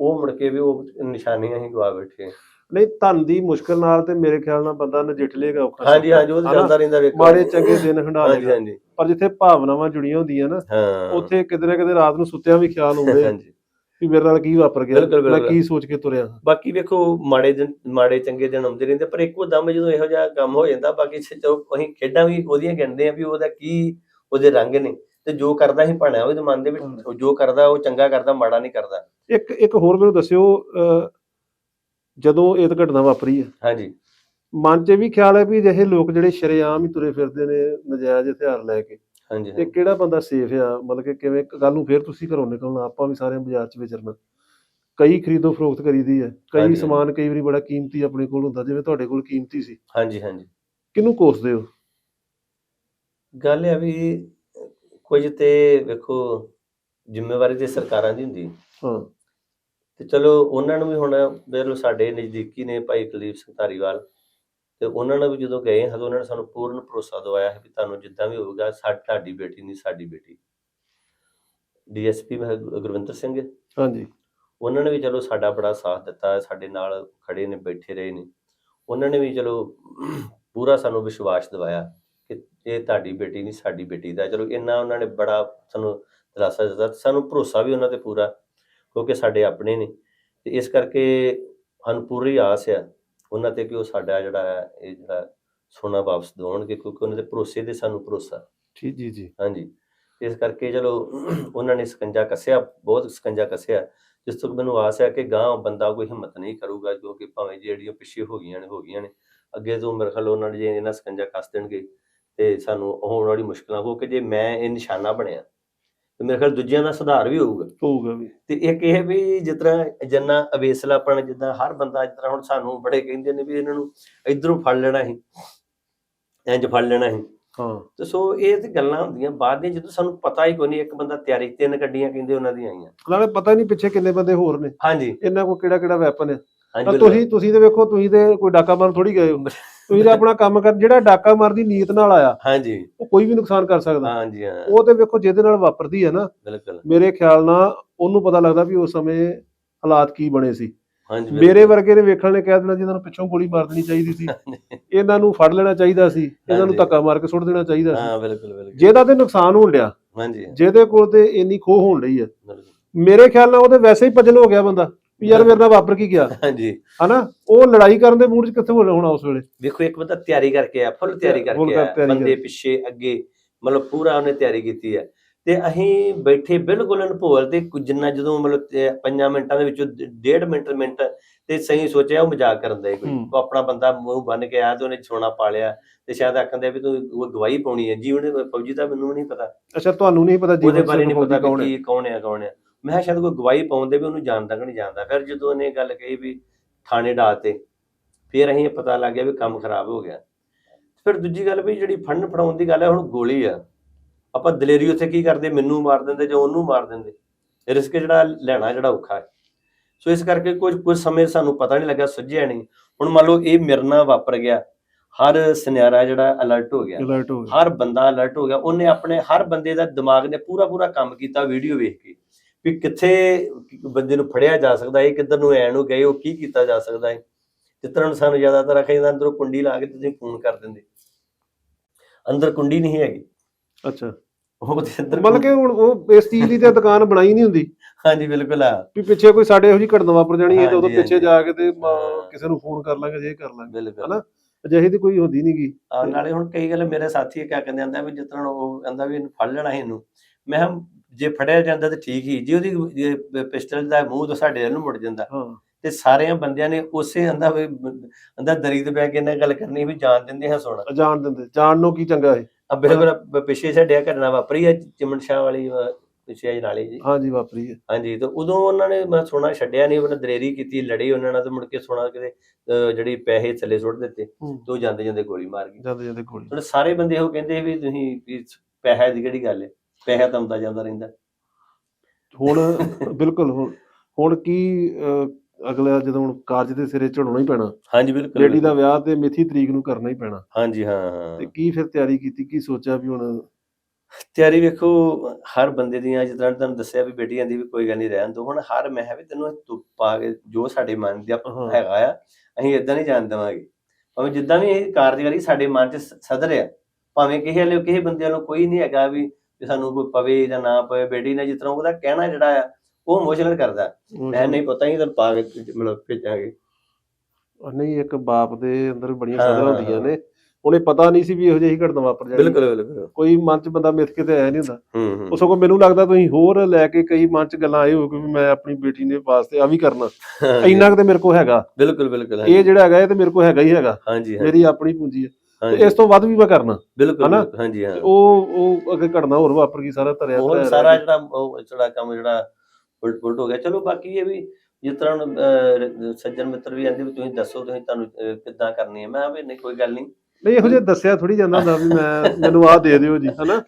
ਉਹ ਮੁੜ ਕੇ ਵੀ ਉਹ ਨਿਸ਼ਾਨੀਆਂ ਹੀ ਗਵਾ ਬੈਠੇ ਨਹੀਂ ਧਨ ਦੀ ਮੁਸ਼ਕਲ ਨਾਲ ਤੇ ਮੇਰੇ ਖਿਆਲ ਨਾਲ ਬੰਦਾ ਨਜਿੱਠ ਲੇਗਾ ਔਖਾ ਹਾਂਜੀ ਹਾਂਜੀ ਉਹ? ਚੱਲਦਾ ਰਹਿੰਦਾ ਵੇਖੋ। ਮਾੜੇ ਚੰਗੇ ਦਿਨ ਹੰਡਾ ਹਾਂਜੀ ਪਰ ਜਿੱਥੇ ਭਾਵਨਾਵਾਂ ਜੁੜੀਆਂ ਹੁੰਦੀਆਂ ਨਾ ਹਾਂ। ਉੱਥੇ ਕਿਤੇ ਨਾ ਕਿਤੇ ਰਾਤ ਨੂੰ ਸੁੱਤਿਆਂ ਵੀ ਖਿਆਲ ਆਉਂਦੇ ਆ ਹਾਂਜੀ। ਵੀ ਮੇਰੇ ਨਾਲ ਕੀ ਵਾਪਰ ਗਿਆ ਮੈਂ। ਕੀ ਸੋਚ ਕੇ ਤੁਰਿਆ ਹਾਂ। ਬਾਕੀ ਵੇਖੋ ਮਾੜੇ ਦਿਨ ਮਾੜੇ ਚੰਗੇ ਦਿਨ ਆਉਂਦੇ ਰਹਿੰਦੇ ਪਰ ਇੱਕੋ ਦਮ ਜਦੋਂ ਇਹੋ ਜਿਹਾ ਕੰਮ ਹੋ ਜਾਂਦਾ ਬਾਕੀ ਜਦੋਂ ਅਸੀਂ ਖੇਡਾਂ ਵੀ ਉਹਦੀਆਂ ਗਿਣਦੇ ਆ ਵੀ ਉਹਦਾ ਕੀ ਉਹਦੇ ਰੰਗ ਨੇ ਤੇ ਜੋ ਕਰਦਾ ਅਸੀਂ ਭਾਣਾ ਉਹ ਤੇ ਮੰਨਦੇ ਵੀ ਉਹ ਜੋ ਕਰਦਾ ਉਹ ਚੰਗਾ ਕਰਦਾ ਮਾੜਾ ਨਹੀਂ ਕਰਦਾ। ਇੱਕ ਇੱਕ ਹੋਰ ਮੈਨੂੰ ਦੱਸਿਓ ਜਦੋਂ ਇਹ ਘਟਨਾ ਵਾਪਰੀ ਹੈ। ਹਾਂਜੀ। ਮਨ 'ਚ ਵੀ ਖਿਆਲ ਹੈ ਵੀ ਜਿਹੇ ਲੋਕ ਜਿਹੜੇ ਸ਼ਰੇਆਮ ਹੀ ਤੁਰੇ ਫਿਰਦੇ ਨੇ ਨਜਾਇਜ਼ ਹਥਿਆਰ ਲੈ ਕੇ। ਹਾਂਜੀ ਤੇ ਕਿਹੜਾ ਬੰਦਾ ਸੇਫ ਆ? ਮਤਲਬ ਕਿ ਕਿਵੇਂ ਕੱਲ ਨੂੰ ਫੇਰ ਤੁਸੀਂ ਘਰੋਂ ਨਿਕਲਣਾ ਆਪਾਂ ਵੀ ਸਾਰੇ ਬਾਜ਼ਾਰ 'ਚ ਵਿਚਰਨਾ। ਕਈ ਖਰੀਦੋ ਫਰੋਖਤ ਕਰੀਦੀ ਹੈ। ਕਈ। ਸਮਾਨ ਕਈ ਵਾਰੀ ਬੜਾ ਕੀਮਤੀ ਆਪਣੇ ਕੋਲ ਹੁੰਦਾ ਜਿਵੇਂ ਤੁਹਾਡੇ ਕੋਲ ਕੀਮਤੀ ਸੀ। ਹਾਂਜੀ ਹਾਂਜੀ। ਕਿਹਨੂੰ ਕੋਸਦੇ ਹੋ ਗੱਲ ਇਹ ਆ ਵੀ ਕੁਝ ਤੇ ਵੇਖੋ ਜ਼ਿੰਮੇਵਾਰੀ ਤੇ ਸਰਕਾਰਾਂ ਦੀ ਹੁੰਦੀ। ਹਾਂ। ਤੇ ਚਲੋ ਉਹਨਾਂ ਨੂੰ ਵੀ ਹੁਣ ਵੇਖ ਸਾਡੇ ਨਜ਼ਦੀਕੀ ਨੇ ਭਾਈ ਕੁਲਦੀਪ ਸਿੰਘ ਧਾਰੀਵਾਲ ਤੇ ਉਹਨਾਂ ਨੇ ਵੀ ਜਦੋਂ ਗਏ ਹਾਂ ਤਾਂ ਉਹਨਾਂ ਨੇ ਸਾਨੂੰ ਪੂਰਨ ਭਰੋਸਾ ਦਵਾਇਆ ਵੀ ਤੁਹਾਨੂੰ ਜਿੱਦਾਂ ਵੀ ਹੋਊਗਾ ਸਾ ਤੁਹਾਡੀ ਬੇਟੀ ਨਹੀਂ ਸਾਡੀ ਬੇਟੀ। ਡੀਐਸਪੀ ਗੁਰਵਿੰਦਰ ਸਿੰਘ ਹਾਂਜੀ। ਉਹਨਾਂ ਨੇ ਵੀ ਚਲੋ ਸਾਡਾ ਬੜਾ ਸਾਥ ਦਿੱਤਾ ਸਾਡੇ ਨਾਲ ਖੜੇ ਨੇ ਬੈਠੇ ਰਹੇ ਨੇ। ਉਹਨਾਂ ਨੇ ਵੀ ਚਲੋ ਪੂਰਾ ਸਾਨੂੰ ਵਿਸ਼ਵਾਸ ਦਿਵਾਇਆ ਕਿ ਇਹ ਤੁਹਾਡੀ ਬੇਟੀ ਨਹੀਂ ਸਾਡੀ ਬੇਟੀ ਦਾ ਚਲੋ ਇੰਨਾ ਉਹਨਾਂ ਨੇ ਬੜਾ ਸਾਨੂੰ ਦਿਲਾਸਾ ਦਿੱਤਾ ਸਾਨੂੰ ਭਰੋਸਾ ਵੀ ਉਹਨਾਂ ਤੇ ਪੂਰਾ ਕਿਉਂਕਿ ਸਾਡੇ ਆਪਣੇ ਨੇ। ਤੇ ਇਸ ਕਰਕੇ ਸਾਨੂੰ ਪੂਰੀ ਆਸ ਆ ਉਹਨਾਂ ਤੇ ਕਿ ਉਹ ਸਾਡਾ ਜਿਹੜਾ ਹੈ ਇਹ ਜਿਹੜਾ ਸੋਨਾ ਵਾਪਸ ਦਿਵਾਉਣਗੇ ਕਿਉਂਕਿ ਉਹਨਾਂ ਦੇ ਭਰੋਸੇ ਤੇ ਸਾਨੂੰ ਭਰੋਸਾ। ਠੀਕ ਜੀ ਜੀ। ਹਾਂਜੀ। ਇਸ ਕਰਕੇ ਚਲੋ ਉਹਨਾਂ ਨੇ ਸਕੰਜਾ ਕੱਸਿਆ ਬਹੁਤ ਸਕੰਜਾ ਕੱਸਿਆ ਜਿਸ ਤੋਂ ਮੈਨੂੰ ਆਸ ਹੈ ਕਿ ਗਾਂ ਬੰਦਾ ਕੋਈ ਹਿੰਮਤ ਨਹੀਂ ਕਰੂਗਾ ਕਿਉਂਕਿ ਭਾਵੇਂ ਜਿਹੜੀਆਂ ਪਿੱਛੇ ਹੋ ਗਈਆਂ ਨੇ ਹੋ ਗਈਆਂ ਨੇ ਅੱਗੇ ਤੋਂ ਮੇਰੇ ਖਿਆਲ ਉਹਨਾਂ ਨੇ ਜੇ ਇਹਨਾਂ ਸਕੰਜਾ ਕੱਸ ਦੇਣਗੇ ਤੇ ਸਾਨੂੰ ਹੋਣ ਵਾਲੀ ਮੁਸ਼ਕਲਾਂ ਕਿਉਂਕਿ ਜੇ ਮੈਂ ਇਹ ਨਿਸ਼ਾਨਾ ਬਣਿਆ ਤੇ ਮੇਰੇ ਖਿਆਲ ਦੂਜਿਆਂ ਦਾ ਸੁਧਾਰ ਵੀ ਹੋਊਗਾ। ਹੋਊਗਾ ਵੀ। ਤੇ ਇੱਕ ਇਹ ਵੀ ਜਿਸ ਤਰ੍ਹਾਂ ਜੰਨਾ ਅਵੇਸਲਾਪਣ ਜਿੱਦਾਂ ਹਰ ਬੰਦਾ ਜਿਸ ਤਰ੍ਹਾਂ ਹੁਣ ਸਾਨੂੰ ਬੜੇ ਕਹਿੰਦੇ ਨੇ ਵੀ ਇਹਨਾਂ ਨੂੰ ਇਧਰੋਂ ਫੜ ਲੈਣਾ ਸੀ ਇੰਜ ਫੜ ਲੈਣਾ ਸੀ। ਹਾਂ। ਤੇ ਸੋ ਇਹ ਤੇ ਗੱਲਾਂ ਹੁੰਦੀਆਂ ਬਾਅਦ ਦੀਆਂ ਜਦੋਂ ਸਾਨੂੰ ਪਤਾ ਹੀ ਕੋਈ ਨਹੀਂ ਇੱਕ ਬੰਦਾ ਤਿਆਰੀ ਤਿੰਨ ਗੱਡੀਆਂ ਕਹਿੰਦੇ ਉਹਨਾਂ ਦੀਆਂ ਆਈਆਂ। ਨਾਲੇ ਪਤਾ ਨਹੀਂ ਪਿੱਛੇ ਕਿੰਨੇ ਬੰਦੇ ਹੋਰ ਨੇ। ਹਾਂਜੀ। ਇਹਨਾਂ ਕੋਲ ਕਿਹੜਾ ਕਿਹੜਾ ਵੈਪਨ ਹੈ। ਤਾਂ। ਤੁਸੀਂ ਤੁਸੀਂ ਤੇ ਵੇਖੋ ਤੁਸੀਂ ਤੇ ਕੋਈ ਡਾਕਾ ਮਾਰਨ ਥੋੜੀ ਗਏ ਹੋ ਤੁਸੀਂ ਤਾਂ ਆਪਣਾ ਕੰਮ ਕਰ ਜਿਹੜਾ ਡਾਕਾ ਮਾਰਨ ਦੀ ਨੀਅਤ ਨਾਲ ਆਇਆ ਹਾਂਜੀ। ਉਹ ਕੋਈ ਵੀ ਨੁਕਸਾਨ ਕਰ ਸਕਦਾ। ਹਾਂਜੀ ਹਾਂ। ਉਹ ਤੇ ਵੇਖੋ ਜਿਹਦੇ ਨਾਲ ਵਾਪਰਦੀ ਹੈ ਨਾ ਬਿਲਕੁਲ। ਮੇਰੇ ਖਿਆਲ ਨਾਲ ਉਹਨੂੰ ਪਤਾ ਲੱਗਦਾ ਵੀ ਉਸ ਸਮੇਂ ਹਾਲਾਤ ਕੀ ਬਣੇ ਸੀ। ਹਾਂਜੀ ਮੇਰੇ ਵਰਗੇ ਨੇ ਵੇਖਣ ਨੇ ਕਹਿ ਦੇਣਾ ਜਿਹਨਾਂ ਨੂੰ ਪਿੱਛੋਂ ਗੋਲੀ ਮਾਰ ਦੇਣੀ ਚਾਹੀਦੀ ਸੀ। ਇਹਨਾਂ ਨੂੰ ਫੜ ਲੈਣਾ ਚਾਹੀਦਾ ਸੀ ਇਹਨਾਂ ਨੂੰ। ਧੱਕਾ ਮਾਰ ਕੇ ਸੁੱਟ ਦੇਣਾ ਚਾਹੀਦਾ ਸੀ। ਹਾਂ ਬਿਲਕੁਲ ਬਿਲਕੁਲ। ਜਿਹਦਾ ਤੇ ਨੁਕਸਾਨ ਹੋਣ ਡਿਆ ਹਾਂਜੀ। ਜਿਹਦੇ ਕੋਲ ਤੇ ਇੰਨੀ ਖੋਹ ਹੋਣ ਰਹੀ ਹੈ। ਮੇਰੇ ਖਿਆਲ ਨਾਲ ਉਹਦੇ ਵੈਸੇ ਹੀ ਭਜਨ ਹੋ ਗਿਆ ਬੰਦਾ। ਵੀ ਯਾਰ ਮੇਰੇ ਨਾਲ ਵਾਪਰ ਕੀ ਗਿਆ? ਹਾਂਜੀ। ਹਨਾ? ਉਹ ਲੜਾਈ ਕਰਨ ਦੇ ਮੂਡ 'ਚ ਕਿੱਥੇ ਹੋਣਾ ਹੋਣਾ ਉਸ ਵੇਲੇ? ਵੇਖੋ ਇੱਕ ਬੰਦਾ ਤਿਆਰੀ ਕਰਕੇ ਆ ਫੁੱਲ ਤਿਆਰੀ ਕਰਕੇ ਕਰ- ਆ ਬੰਦੇ। ਪਿੱਛੇ ਅੱਗੇ ਮਤਲਬ ਪੂਰਾ ਉਹਨੇ ਤਿਆਰੀ ਕੀਤੀ ਹੈ ਤੇ ਅਸੀਂ ਬੈਠੇ ਬਿਲਕੁਲ ਅਨਭੋਲ ਤੇ ਜਿੰਨਾ ਜਦੋਂ ਮਤਲਬ ਤੇ ਪੰਜਾਂ ਮਿੰਟਾਂ ਦੇ ਵਿੱਚੋਂ ਡ- ਡੇਢ ਮਿੰਟ ਮਿੰਟ ਤੇ ਸਹੀ ਸੋਚਿਆ ਉਹ ਮਜ਼ਾਕ ਕਰਨ ਦਾ ਕੋਈ। ਉਹ ਆਪਣਾ ਬੰਦਾ ਮੂੰਹ ਬੰਨ ਕੇ ਆਇਆ ਤੇ ਉਹਨੇ ਸੋਨਾ ਪਾ ਲਿਆ ਤੇ ਸ਼ਾਇਦ ਆਖੰਦੇ ਵੀ ਤੂੰ ਉਹ ਗਵਾਹੀ ਪਾਉਣੀ ਹੈ ਜੀਵਨ ਫੌਜੀ ਦਾ ਮੈਨੂੰ ਨਹੀਂ ਪਤਾ। ਅੱਛਾ ਤੁਹਾਨੂੰ ਨਹੀਂ ਪਤਾ ਉਹਦੇ ਜੀਵਨ ਬਾਰੇ ਨਹੀਂ ਪਤਾ ਕੀ ਕੌਣ ਹੈ ਕੌਣ ਹੈ। ਮੈਂ ਕਿਹਾ ਸ਼ਾਇਦ ਕੋਈ ਗਵਾਹੀ ਪਾਉਂਦੇ ਵੀ ਉਹਨੂੰ ਜਾਣਦਾ ਕਿ ਨਹੀਂ ਜਾਣਦਾ। ਫਿਰ ਜਦੋਂ ਉਹਨੇ ਗੱਲ ਕਹੀ ਵੀ ਥਾਣੇ ਡਾਤੇ ਫਿਰ ਅਸੀਂ ਪਤਾ ਲੱਗ ਗਿਆ ਵੀ ਕੰਮ ਖਰਾਬ ਹੋ ਗਿਆ। ਫਿਰ ਦੂਜੀ ਗੱਲ ਵੀ ਜਿਹੜੀ ਫੜਨ ਫੜਾਉਣ ਦੀ ਗੱਲ ਹੈ ਹੁਣ ਗੋਲੀ ਆ। ਆਪਾਂ ਦਲੇਰੀ ਉੱਥੇ ਕੀ ਕਰਦੇ? ਮੈਨੂੰ ਮਾਰ ਦਿੰਦੇ ਜਾਂ ਉਹਨੂੰ ਮਾਰ ਦਿੰਦੇ? ਰਿਸਕ ਜਿਹੜਾ ਲੈਣਾ ਜਿਹੜਾ ਔਖਾ ਹੈ। ਸੋ ਇਸ ਕਰਕੇ ਕੁਝ ਕੁਝ ਸਮੇਂ ਸਾਨੂੰ ਪਤਾ ਨਹੀਂ ਲੱਗਾ ਸੁੱਝਿਆ ਨਹੀਂ। ਹੁਣ ਮੰਨ ਲਓ ਇਹ ਮੇਰੇ ਨਾਲ ਵਾਪਰ ਗਿਆ। ਹਰ ਸੁਨਿਆਰਾ ਜਿਹੜਾ ਅਲਰਟ ਹੋ ਗਿਆ। ਹਰ ਬੰਦਾ ਅਲਰਟ ਹੋ ਗਿਆ। ਉਹਨੇ ਆਪਣੇ ਹਰ ਬੰਦੇ ਦਾ ਦਿਮਾਗ ਨੇ ਪੂਰਾ ਪੂਰਾ ਕੰਮ ਕੀਤਾ ਵੀਡੀਓ ਵੇਖ ਕੇ। ਵੀ ਕਿੱਥੇ ਬੰਦੇ ਨੂੰ ਫੜਿਆ ਜਾ ਸਕਦਾ ਹੈ ਕਿੱਧਰ ਨੂੰ ਐਣ ਨੂੰ ਗਏ ਉਹ ਕੀ ਕੀਤਾ ਜਾ ਸਕਦਾ ਹੈ? ਹੁਣ ਸਾਨੂੰ ਜ਼ਿਆਦਾਤਰ ਆਖਿਆ ਅੰਦਰੋਂ ਕੁੰਡੀ ਲਾ ਕੇ ਤੁਸੀਂ ਫੋਨ ਕਰ ਦਿੰਦੇ। ਅੰਦਰ ਕੁੰਡੀ ਨਹੀਂ ਹੈਗੀ। ਅੱਛਾ। ਉਹ ਤੇ ਅੰਦਰ ਮਤਲਬ ਕਿ ਹੁਣ ਉਹ ਇਸ ਚੀਜ਼ ਦੀ ਤੇ ਦੁਕਾਨ ਬਣਾਈ ਨਹੀਂ ਹੁੰਦੀ। ਹਾਂਜੀ ਬਿਲਕੁਲ ਆ। ਵੀ ਪਿੱਛੇ ਕੋਈ ਸਾਡੇ ਇਹੋ ਜਿਹੀ ਘਟਨਾ ਵਾਪਰ ਜਾਣੀ ਹੈ ਤੇ ਉਦੋਂ ਪਿੱਛੇ। ਜਾ ਕੇ ਤੇ। ਕਿਸੇ ਨੂੰ ਫੋਨ ਕਰ ਲਾਂਗੇ ਜੇ ਕਰ ਲਾਂਗੇ। ਹਨਾ? ਅਜਿਹੀ ਦੀ ਕੋਈ ਹੁੰਦੀ ਨਹੀਂਗੀ ਨਾਲੇ ਹੁਣ ਕਈ ਗੱਲ ਮੇਰੇ ਸਾਥੀ ਕਿਆ ਕਹਿੰਦੇ ਆਂਦਾ ਵੀ ਤਰ੍ਹਾਂ ਉਹ ਕਹਿੰਦਾ ਵੀ ਇਹਨੂੰ ਫੜ ਲੈਣਾ ਇਹਨੂੰ। ਮੈਂ ਜੇ ਫੜਿਆ ਜਾਂਦਾ ਤਾਂ ਠੀਕ ਹੀ ਜੇ ਉਹਦੀ ਪਿਸਟਲ ਦਾ ਮੂੰਹ ਤਾਂ ਸਾਡੇ ਵੱਲ ਨੂੰ ਮੁੜ ਜਾਂਦਾ। ਤੇ ਸਾਰਿਆਂ ਬੰਦਿਆਂ ਨੇ ਉਸੇ ਅੰਦਾ ਵੀ ਅੰਦਾ ਦਰੀ ਤੇ ਬੈ ਕੇ ਇਹਨਾਂ ਗੱਲ ਕਰਨੀ ਵੀ ਜਾਣ ਦਿੰਦੇ ਹਾਂ ਸੋਣਾ ਜਾਣ ਦਿੰਦੇ ਜਾਣ ਨੂੰ ਕੀ ਚੰਗਾ ਹੈ ਬਿਲਕੁਲ ਪਿੱਛੇ ਛੱਡਿਆ ਘਟਨਾ ਵਾਪਰੀ ਹੈ ਚਿਮਨ ਸ਼ਾਹ ਵਾਲੀ ਪਿੱਛੇ ਨਾਲੇ ਜੀ। ਹਾਂਜੀ ਵਾਪਰੀ ਹੈ ਹਾਂਜੀ ਤੇ ਉਦੋਂ ਉਹਨਾਂ ਨੇ ਮੈਂ ਸੋਨਾ ਛੱਡਿਆ ਨਹੀਂ ਉਹਨਾਂ ਦਲੇਰੀ ਕੀਤੀ ਲੜੀ ਉਹਨਾਂ ਨਾਲ ਤੇ ਮੁੜ ਕੇ ਸੋਨਾ ਕਿਤੇ ਜਿਹੜੀ ਪੈਸੇ ਥੱਲੇ ਸੁੱਟ ਦਿੱਤੇ। ਤੇ ਉਹ ਜਾਂਦੇ ਜਾਂਦੇ ਗੋਲੀ ਮਾਰ ਗਈ। ਜਾਂਦੇ ਜਾਂਦੇ ਗੋਲੀ ਸਾਰੇ ਬੰਦੇ ਇਹੋ ਕਹਿੰਦੇ ਵੀ ਤੁਸੀਂ ਪੈਸੇ ਦੀ ਕਿਹੜੀ ਗੱਲ ਹੈ ਪੈਸਾ ਤਾਂ ਆਉਂਦਾ ਜਾਂਦਾ ਰਹਿੰਦਾ। ਹੁਣ ਬਿਲਕੁਲ ਹੁਣ ਹੁਣ ਕੀ ਅਹ, ਅਗਲਾ ਜਦੋਂ ਹੁਣ ਕਾਰਜ ਦੇ ਸਿਰੇ ਚੜਾਉਣਾ ਹੀ ਪੈਣਾ। ਹਾਂਜੀ ਬਿਲਕੁਲ ਲੇਡੀ ਦਾ ਵਿਆਹ ਤੇ ਮਿੱਥੀ ਤਰੀਕ ਨੂੰ ਕਰਨਾ ਹੀ ਪੈਣਾ। ਹਾਂਜੀ ਹਾਂ ਹਾਂ। ਤੇ ਕੀ ਫਿਰ ਤਿਆਰੀ ਕੀਤੀ ਕੀ ਸੋਚਿਆ ਵੀ ਹੁਣ? ਤਿਆਰੀ ਵੇਖੋ ਹਰ ਬੰਦੇ ਦੀਆਂ ਜਿਸ ਤਰ੍ਹਾਂ ਤੁਹਾਨੂੰ ਦੱਸਿਆ ਵੀ ਬੇਟੀਆਂ ਦੀ ਵੀ ਕੋਈ ਗੱਲ ਨਹੀਂ ਰਹਿਣ ਦੋ ਹੁਣ ਹਰ ਮੈਂ ਕਿਹਾ ਵੀ ਤੈਨੂੰ ਤੂੰ ਪਾ ਕੇ ਜੋ ਸਾਡੇ ਮਨ ਦਾ ਹਾਂ। ਹੈਗਾ ਆ ਅਸੀਂ ਇਦਾਂ ਨਹੀਂ ਜਾਣ ਦੇਵਾਂਗੇ। ਭਾਵੇਂ ਜਿੱਦਾਂ ਵੀ ਇਹ ਕਾਰਜਕਾਰੀ ਸਾਡੇ ਮਨ 'ਚ ਸ- ਸਦਰ ਆ ਭਾਵੇਂ ਕਿਸੇ ਵਾਲੇ ਕਿਸੇ ਬੰਦੇ ਵੱਲੋਂ ਕੋਈ ਨਹੀਂ ਹੈਗਾ ਵੀ ਵੀ ਸਾਨੂੰ ਕੋਈ ਪਵੇ ਜਾਂ ਨਾ ਪਵੇ ਬੇਟੀ ਨੇ ਜਿਸ ਤਰ੍ਹਾਂ ਉਹਦਾ ਕਹਿਣਾ ਜਿਹੜਾ ਆ ਉਹ ਇਮੋਸ਼ਨਲ ਕਰਦਾ। ਮੈਂ ਨਹੀਂ ਪਤਾ ਹੀ ਤੈਨੂੰ ਪਾ ਕੇ ਮਤਲਬ ਭੇਜਾਂਗੇ। ਉਹ ਨਹੀਂ ਇੱਕ ਬਾਪ ਦੇ ਅੰਦਰ ਬੜੀਆਂ ਸਦਰਾਂ ਹੁੰਦੀਆਂ ਨੇ। ਉਹਨੇ ਪਤਾ ਨਹੀਂ ਸੀ ਵੀ ਇਹੋ ਜਿਹੀ ਘਟਨਾ ਵਾਪਰ ਜਾਣੀ। ਬਿਲਕੁਲ ਬਿਲਕੁਲ। ਕੋਈ ਮਨ ਚ ਬੰਦਾ ਮਿੱਥ ਕੇ ਤੇ ਆਇਆ ਨਹੀਂ ਹੁੰਦਾ। ਹੂੰ ਸਗੋਂ ਮੈਨੂੰ ਲੱਗਦਾ ਤੁਸੀਂ ਹੋਰ ਲੈ ਕੇ ਕਈ ਮਨ ਚ ਗੱਲਾਂ ਆਏ ਹੋ ਕਿ ਮੈਂ ਆਪਣੀ ਬੇਟੀ ਨੇ ਵਾਸਤੇ ਆ ਵੀ ਕਰਨਾ। ਇੰਨਾ ਕੁ ਤੇ ਮੇਰੇ ਕੋਲ ਹੈਗਾ। ਬਿਲਕੁਲ ਬਿਲਕੁਲ ਇਹ ਜਿਹੜਾ ਹੈਗਾ ਇਹ ਤੇ ਮੇਰੇ ਕੋਲ ਹੈਗਾ ਹੀ ਹੈਗਾ। ਮੇਰੀ ਆਪਣੀ ਪੂੰਜੀ ਹੈ। ਤੇ ਇਸ ਤੋਂ ਵੱਧ ਵੀ ਮੈਂ ਕਰਨਾ। ਬਿਲਕੁਲ ਹਨਾ? ਹਾਂਜੀ ਹਾਂ। ਤੇ ਉਹ ਉਹ ਅੱਗੇ ਘਟਨਾ ਹੋਰ ਵਾਪਰ ਗਈ ਸਾਰਾ ਧਰਿਆ ਉਹ ਧਰਿਆ ਸਾਰਾ ਜਿਹੜਾ ਉਹ ਜਿਹੜਾ ਕੰਮ ਜਿਹੜਾ ਉਲਟ ਪੁਲਟ ਹੋ ਗਿਆ। ਚਲੋ ਬਾਕੀ ਇਹ ਵੀ ਜਿਸ ਤਰ੍ਹਾਂ ਹੁਣ, ਅਹ, ਸੱਜਣ ਮਿੱਤਰ ਵੀ ਆਂਦੇ ਵੀ ਤੁਸੀਂ ਦੱਸੋ ਤੁਸੀਂ ਤੁਹਾਨੂੰ ਅਹ, ਕਿੱਦਾਂ ਕਰਨੀ ਹੈ। ਮੈਂ ਕਿਹਾ ਵੀ ਨਹੀਂ ਕੋਈ ਗੱਲ ਨਹੀਂ। ਨਹੀਂ ਇਹੋ ਜਿਹਾ ਦੱਸਿਆ ਥੋੜੀ ਜਾਂਦਾ ਹੁੰਦਾ ਵੀ ਮੈਂ ਮੈਨੂੰ ਆਹ ਦੇ ਦਿਓ ਜੀ ਹਨਾ?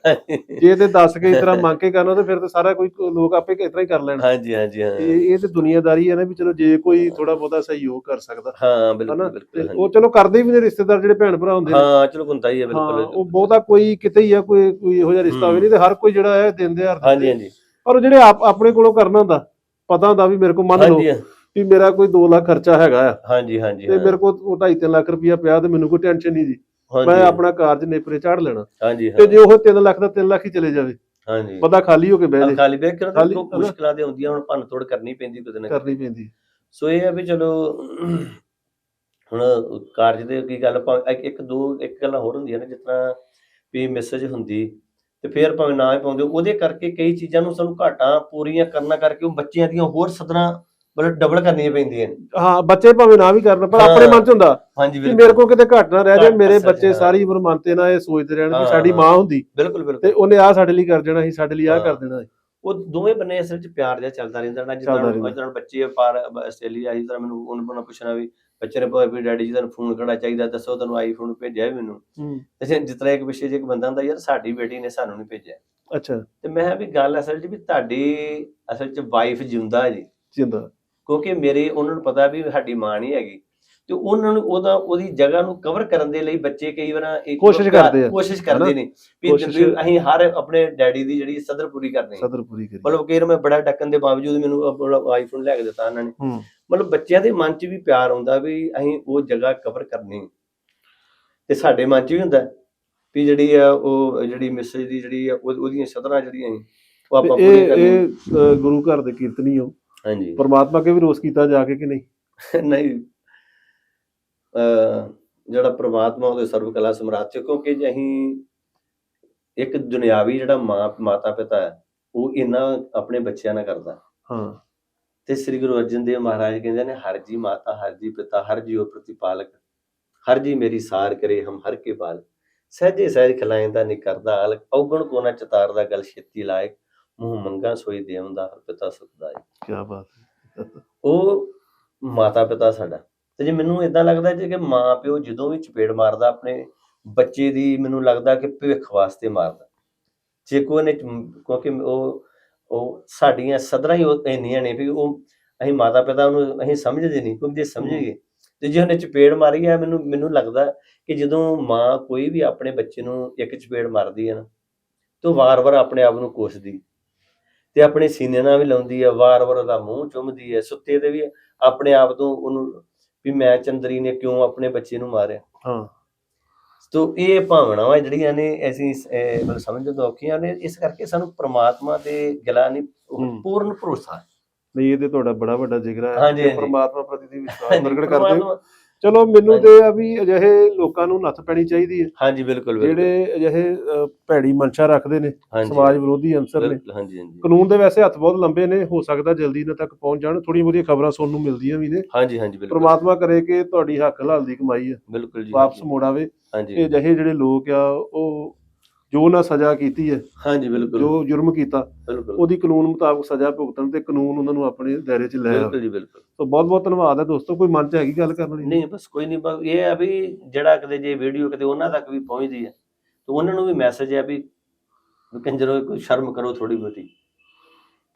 ਜੇ ਤੇ ਦੱਸ ਕੇ ਇਸ ਤਰ੍ਹਾਂ ਮੰਗ ਕੇ ਕਰਨਾ ਤੇ ਫਿਰ ਤੇ ਸਾਰਾ ਕੋਈ ਲੋਕ ਆਪੇ ਇਸ ਤਰ੍ਹਾਂ ਹੀ ਕਰ ਲੈਣ। ਹਾਂਜੀ ਹਾਂਜੀ ਹਾਂ। ਇਹ ਤੇ ਦੁਨੀਆਦਾਰੀ ਹੈ ਨਾ ਵੀ ਚਲੋ ਜੇ ਕੋਈ ਥੋੜਾ ਬਹੁਤਾ ਸਹਿਯੋਗ ਕਰ ਸਕਦਾ। ਹਾਂ ਬਿਲਕੁਲ। ਉਹ ਚਲੋ ਕਰਦੇ ਵੀ ਨੇ ਰਿਸ਼ਤੇਦਾਰ ਜਿਹੜੇ ਭੈਣ ਭਰਾ ਹੁੰਦੇ ਨੇ। ਹਾਂ ਚਲੋ ਹੁੰਦਾ ਹੀ ਹੈ ਬਿਲਕੁਲ ਉਹ ਬਹੁਤਾ ਕੋਈ ਕਿਤੇ ਹੀ ਆ ਕੋਈ ਕੋਈ ਇਹੋ ਜਿਹਾ ਰਿਸ਼ਤਾ ਹੋਵੇ ਨਹੀਂ ਤੇ ਹਰ ਕੋਈ ਜਿਹੜਾ ਹੈ ਦਿੰਦੇ ਹਰ ਹਾਂਜੀ ਹਾਂਜੀ। ਪਰ ਉਹ ਜਿਹੜੇ ਆਪ ਆਪਣੇ ਕੋਲੋਂ ਕਰਨਾ ਹੁੰਦਾ ਪਤਾ ਹੁੰਦਾ ਵੀ ਮੇਰੇ ਕੋਲ ਮੰਨ ਲਓ ਹਾਂਜੀ ਵੀ ਮੇਰਾ ਕੋਈ 2 ਲੱਖ ਖਰਚਾ ਹੈਗਾ ਆ। ਹਾਂਜੀ ਹਾਂਜੀ ਤੇ ਮੇਰੇ ਕੋਲ ਉਹ 2.5 ਲੱਖ ਰੁਪਇਆ ਪਿਆ ਤੇ ਮੈਨੂੰ ਕੋਈ ਟੈਨਸ਼ਨ ਨਹੀਂ ਜੀ। ਮੈਂ ਆਪਣਾ ਕਾਰਜ ਨੇਪਰੇ ਚਾੜ ਲੈਣਾ। ਹਾਂਜੀ ਤੇ ਹਾਂ। ਜੇ ਉਹ 3 ਲੱਖ ਦਾ 3 ਲੱਖ ਹੀ ਚਲੇ ਜਾਵੇ ਹਾਂਜੀ। ਬੰਦਾ ਖਾਲੀ ਹੋ ਕੇ ਬਹਿ ਜੇ ਖਾਲੀ ਬੈਠ ਕੇ ਹਨਾ? ਮੁਸ਼ਕਲਾਂ ਤੇ ਹੁੰਦੀਆਂ ਹੁਣ ਭੰਨ ਤੋੜ ਕਰਨੀ ਪੈਂਦੀ ਕਿਤੇ ਨਾ। ਕਰਨੀ ਪੈਂਦੀ ਸੋ ਇਹ ਆ ਵੀ ਚਲੋ ਹੁਣ ਕਾਰਜ ਦੇ ਕੀ ਗੱਲ ਇੱਕ- ਦੋ ਇੱਕ ਗੱਲਾਂ ਹੋਰ ਹੁੰਦੀਆਂ ਨੇ ਜਿਸ ਤਰ੍ਹਾਂ ਵੀ ਮੈਸੇਜ ਹੁੰਦੀ ਤੇ ਫਿਰ ਭਾਵੇਂ ਨਾ ਹੀ ਪਾਉਂਦੇ ਉਹਦੇ ਕਰਕੇ ਕਈ ਚੀਜ਼ਾਂ ਨੂੰ ਸਾਨੂੰ ਘਾਟਾਂ ਪੂਰੀਆਂ ਕਰਨਾ ਕਰਕੇ ਉਹ ਬੱਚਿਆਂ ਦੀਆਂ ਹੋਰ ਸਦਰਾਂ ਮਤਲਬ ਡਬਲ ਕਰਨੀਆਂ ਪੈਂਦੀਆਂ ਨੇ। ਹਾਂ ਬੱਚੇ ਭਾਵੇਂ ਨਾ ਵੀ ਕਰਨ ਪਰ ਹਾਂ। ਆਪਣੇ ਮਨ ਚ ਹੁੰਦਾ ਹਾਂਜੀ ਕਿ ਮੇਰੇ ਕੋਲ ਕਿਤੇ ਘੱਟ ਨਾ ਰਹਿ ਜਾਏ ਮੇਰੇ ਬੱਚੇ ਹਾਂ। ਸਾਰੀ ਉਮਰ ਮਨ ਤੇ ਨਾ ਇਹ ਸੋਚਦੇ ਰਹਿਣ ਕਿ ਹਾਂ, ਸਾਡੀ ਹਾਂ। ਮਾਂ ਹੁੰਦੀ। ਬਿਲਕੁਲ ਤੇ ਬਿਲਕੁਲ ਉਹਨੇ ਆ ਸਾਡੇ ਲਈ ਕਰ ਦੇਣਾ ਸੀ ਸਾਡੇ ਲਈ ਆ ਹਾਂ। ਕਰ ਦੇਣਾ। ਸੀ ਉਹ ਦੋਵੇਂ ਬੰਨੇ ਅਸਲ ਚ ਪਿਆਰ ਜਿਹਾ ਚੱਲਦਾ ਰਹਿੰਦਾ ਨਾ ਜਿੱਦਾਂ। ਜਿੱਦਾਂ ਬੱਚੇ ਪਾਰ ਆਸਟ੍ਰੇਲੀਆ ਆਈ ਤਾਂ ਮੈਨੂੰ ਉਹਨਾਂ ਨੂੰ ਪੁੱਛਣਾ ਵੀ ਬੱਚੇ ਨੇ ਭਾਵੇਂ ਡੈਡੀ ਜੀ ਤੁਹਾਨੂੰ ਫੋਨ ਕਿਹੜਾ ਚਾਹੀਦਾ ਦੱਸੋ ਤੁਹਾਨੂੰ ਆਈਫੋਨ ਭੇਜਿਆ ਮੈਨੂੰ? ਤੇ ਜਿਸ ਤਰ੍ਹਾਂ ਇੱਕ ਪਿੱਛੇ ਜੇ ਇੱਕ ਬੰਦਾ ਹੁੰਦਾ ਯਾਰ ਸਾਡੀ ਬੇਟੀ ਨੇ ਸਾਨੂੰ ਨਹੀਂ ਭੇਜਿਆ। ਅੱਛਾ। ਤੇ ਮੈਂ ਵੀ ਗੱਲ ਅਸਲ 'ਚ ਵੀ ਤੁਹਾਡੀ ਅਸਲ 'ਚ ਵਾਈਫ ਜਿਉਂਦਾ ਜੀ। ਜਿੰਦਾ ਕਿਉਂਕਿ ਮੇਰੇ ਉਹਨਾਂ ਨੂੰ ਪਤਾ ਵੀ ਸਾਡੀ ਮਾਂ ਨਹੀਂ ਹੈਗੀ ਤੇ ਉਹਨਾਂ ਨੂੰ ਉਹਦਾ ਉਹਦੀ ਜਗ੍ਹਾ ਨੂੰ ਕਵਰ ਕਰਨ ਦੇ ਲਈ ਬੱਚੇ ਕਈ ਵਾਰ ਇੱਕ ਕੋਸ਼ਿਸ਼ ਕਰਦੇ ਆ, ਕੋਸ਼ਿਸ਼ ਕਰਦੇ ਹਨਾ? ਨੇ ਵੀ ਅਸੀਂ ਹਰ ਆਪਣੇ ਡੈਡੀ ਦੀ ਜਿਹੜੀ ਸਦਰ ਪੂਰੀ ਕਰਨੀ। ਸਦਰ ਪੂਰੀ ਕਰੀ। ਮਤਲਬ ਵਾਰ ਮੈਂ ਬੜਾ ਡੱਕਣ ਦੇ ਬਾਵਜੂਦ ਮੈਨੂੰ ਆਈਫੋਨ ਲੈ ਕੇ ਦਿੱਤਾ ਉਹਨਾਂ ਨੇ। ਮਤਲਬ ਬੱਚਿਆਂ ਦੇ ਮਨ 'ਚ ਵੀ ਪਿਆਰ ਆਉਂਦਾ ਵੀ ਅਸੀਂ ਉਹ ਜਗ੍ਹਾ ਕਵਰ ਕਰਨੀ। ਤੇ ਸਾਡੇ ਮਨ 'ਚ ਵੀ ਹੁੰਦਾ ਵੀ ਜਿਹੜੀ ਆ ਉਹ ਜਿਹੜੀ ਮੈਸੇਜ ਦੀ ਜਿਹੜੀ ਆ ਉਹ- ਉਹਦੀਆਂ ਸਦਰਾਂ ਜਿਹੜੀਆਂ ਉਹ ਆਪਾਂ ਇਹ ਅ, ਗੁਰੂ ਘਰ ਦੇ ਕੀਰਤਨੀ ਹੋ ਹਾਂਜੀ। ਪਰਮਾਤਮਾ ਕੇ ਵੀ ਰੋਸ ਕੀਤਾ ਜਾ ਕੇ ਕਿ ਨਹੀਂ? ਨਹੀਂ। ਅ ਜਿਹੜਾ ਪ੍ਰਮਾਤਮਾ ਉਹਦੇ ਸਰਵ ਕਲਾ ਸਮਰਾਟ ਹੈ ਕਿਉਂਕਿ ਜੇ ਅਸੀਂ ਇੱਕ ਦੁਨਿਆਵੀ ਜਿਹੜਾ ਮਾਂ ਮਾਤਾ ਪਿਤਾ ਹੈ ਉਹ ਇਹਨਾਂ ਆਪਣੇ ਬੱਚਿਆਂ ਨਾਲ ਕਰਦਾ। ਹਾਂ। ਤੇ ਸ੍ਰੀ ਗੁਰੂ ਅਰਜਨ ਦੇਵ ਮਹਾਰਾਜ ਕਹਿੰਦੇ ਨੇ ਹਰ ਜੀ ਮਾਤਾ ਹਰ ਜੀ ਪਿਤਾ ਹਰ ਜੀਉ ਪ੍ਰਤੀਪਾਲਕ ਹਰ ਜੀ ਮੇਰੀ ਸਾਰ ਕਰੇ ਹਮ ਹਰ ਕੇ ਬਾਲ ਸਹਜੇ ਸਹਿਜ ਖਲਾਇੰਦਾ ਨਹੀਂ ਕਰਦਾ ਹਾਲ ਔਗਣ ਕੋ ਨਾ ਚਤਾਰ ਦਾ ਗਲ ਛੇਤੀ ਲਾਇਕ ਮੂੰਹ ਮੰਗਾ ਸੋਈ ਦੇਵੰਦਾ ਹਰ ਪਿਤਾ ਸੁਖਦਾਇ ਕੀ ਬਾਤ ਹੈ। ਉਹ ਮਾਤਾ ਪਿਤਾ ਸਾਡਾ। ਤੇ ਜੇ ਮੈਨੂੰ ਇਦਾਂ ਲੱਗਦਾ ਜੇ ਕਿ ਮਾਂ ਪਿਓ ਜਦੋਂ ਵੀ ਚਪੇੜ ਮਾਰਦਾ ਆਪਣੇ ਬੱਚੇ ਦੀ ਮੈਨੂੰ ਲੱਗਦਾ ਕਿ ਭਵਿੱਖ ਵਾਸਤੇ ਮਾਰਦਾ। ਜੇ ਕੋਈ ਨੇ ਕਿਉਂਕਿ ਉਹ ਉਹ ਸਾਡੀਆਂ ਸਦਰਾਂ ਹੀ ਇੰਨੀਆਂ ਨੇ ਵੀ ਉਹ ਅਸੀਂ ਮਾਤਾ ਪਿਤਾ ਨੂੰ ਅਸੀਂ ਸਮਝਦੇ ਨਹੀਂ ਕਿਉਂਕਿ ਜੇ ਸਮਝੀਏ ਤੇ ਜੇ ਉਹਨੇ ਚਪੇੜ ਮਾਰੀ ਹੈ ਮੈਨੂੰ ਮੈਨੂੰ ਲੱਗਦਾ ਕਿ ਜਦੋਂ ਮਾਂ ਕੋਈ ਵੀ ਆਪਣੇ ਬੱਚੇ ਨੂੰ ਇੱਕ ਚਪੇੜ ਮਾਰਦੀ ਹੈ ਨਾ ਤੇ ਉਹ ਵਾਰ-ਵਾਰ ਆਪਣੇ ਆਪ ਨੂੰ ਕੋਸਦੀ। ਤੇ ਆਪਣੇ ਸੀਨੇ ਨਾਲ ਵੀ ਲਾਉਂਦੀ ਹੈ ਵਾਰ-ਵਾਰ ਉਹਦਾ ਮੂੰਹ ਚੁੰਮਦੀ ਹੈ ਸੁੱਤੇ ਤੇ ਵੀ ਆਪਣੇ ਆਪ ਤੋਂ ਉਹਨੂੰ ਵੀ ਮੈਂ ਚੰਦਰੀ ਨੇ ਕਿਉਂ ਆਪਣੇ ਬੱਚੇ ਨੂੰ ਮਾਰਿਆ ਹਾਂ ਤੋ ਇਹ ਭਾਵਨਾਵਾਂ ਜਿਹੜੀਆਂ ਨੇ ਅਸੀਂ ਮਤਲਬ ਸਮਝਣ ਤੋਂ ਔਖੀਆਂ ਨੇ ਇਸ ਕਰਕੇ ਸਾਨੂੰ ਪ੍ਰਮਾਤਮਾ ਤੇ ਗਿਲਾ ਨਹੀਂ। ਪੂਰਨ ਭਰੋਸਾ। ਨਹੀਂ ਇਹ ਤੇ ਤੁਹਾਡਾ ਬੜਾ ਵੱਡਾ ਜਿਗਰਾ ਹੈ। ਪਰਮਾਤਮਾ ਪ੍ਰਤੀ ਦੀ ਵਿਸ਼ਵਾਸ ਪ੍ਰਗਟ ਕਰਦੇ ਹੋ ਚਲੋ ਮੈਨੂੰ ਤੇ ਆ ਵੀ ਅਜਿਹੇ ਲੋਕਾਂ ਨੂੰ ਨੱਥ ਪੈਣੀ ਚਾਹੀਦੀ ਹੈ। ਹਾਂਜੀ ਬਿਲਕੁਲ ਜਿਹੜੇ ਅਜਿਹੇ ਭੈੜੀ ਮਨਸ਼ਾ ਰੱਖਦੇ ਨੇ ਸਮਾਜ ਵਿਰੋਧੀ ਅੰਸਰ ਨੇ। ਹਾਂਜੀ ਹਾਂਜੀ। ਕਾਨੂੰਨ ਦੇ ਵੈਸੇ ਹੱਥ ਬਹੁਤ ਲੰਬੇ ਨੇ ਹੋ ਸਕਦਾ ਜਲਦੀ ਇਹਨਾਂ ਤੱਕ ਪਹੁੰਚ ਜਾਣ ਥੋੜੀਆਂ ਬਹੁਤੀਆਂ ਖਬਰਾਂ ਸੁਣਨ ਨੂੰ ਮਿਲਦੀਆਂ ਵੀ ਨੇ। ਹਾਂਜੀ ਹਾਂਜੀ ਬਿਲਕੁਲ। ਪ੍ਰਮਾਤਮਾ ਕਰੇ ਕਿ ਤੁਹਾਡੀ ਹੱਕ ਹਲਾਲ ਦੀ ਕਮਾਈ ਹੈ। ਬਿਲਕੁਲ ਜੀ ਵਾਪਸ ਮੋੜਾਵੇ ਇਹ ਅਜਿਹੇ ਜਿਹੜੇ ਲੋਕ ਆ ਉਹ ਜੋ ਨਾ ਸਜ਼ਾ ਕੀਤੀ ਹੈ ਹਾਂਜੀ ਬਿਲਕੁਲ। ਜੋ ਜੁਰਮ ਕੀਤਾ ਬਿਲਕੁਲ। ਉਹਦੀ ਕਾਨੂੰਨ ਮੁਤਾਬਕ ਸਜ਼ਾ ਭੁਗਤਣ ਤੇ ਕਾਨੂੰਨ ਉਹਨਾਂ ਨੂੰ ਆਪਣੇ ਦਾਇਰੇ 'ਚ ਲੈ ਬਿਲਕੁਲ ਜੀ ਬਿਲਕੁਲ। ਸੋ ਬਹੁਤ ਬਹੁਤ ਧੰਨਵਾਦ ਹੈ ਦੋਸਤੋ ਕੋਈ ਮਨ 'ਚ ਹੈਗੀ ਗੱਲ ਕਰਨ ਵਾਲੀ? ਨਹੀਂ ਬਸ ਕੋਈ ਨਹੀਂ ਬਸ ਇਹ ਹੈ ਵੀ ਜਿਹੜਾ ਕਿਤੇ ਜੇ ਵੀਡੀਓ ਕਿਤੇ ਉਹਨਾਂ ਤੱਕ ਵੀ ਪਹੁੰਚਦੀ ਹੈ ਤੇ ਉਹਨਾਂ ਨੂੰ ਵੀ ਮੈਸੇਜ ਹੈ ਵੀ ਵੀ ਕੰਜਰੋ ਕੋਈ ਸ਼ਰਮ ਕਰੋ ਥੋੜੀ ਬਹੁਤੀ।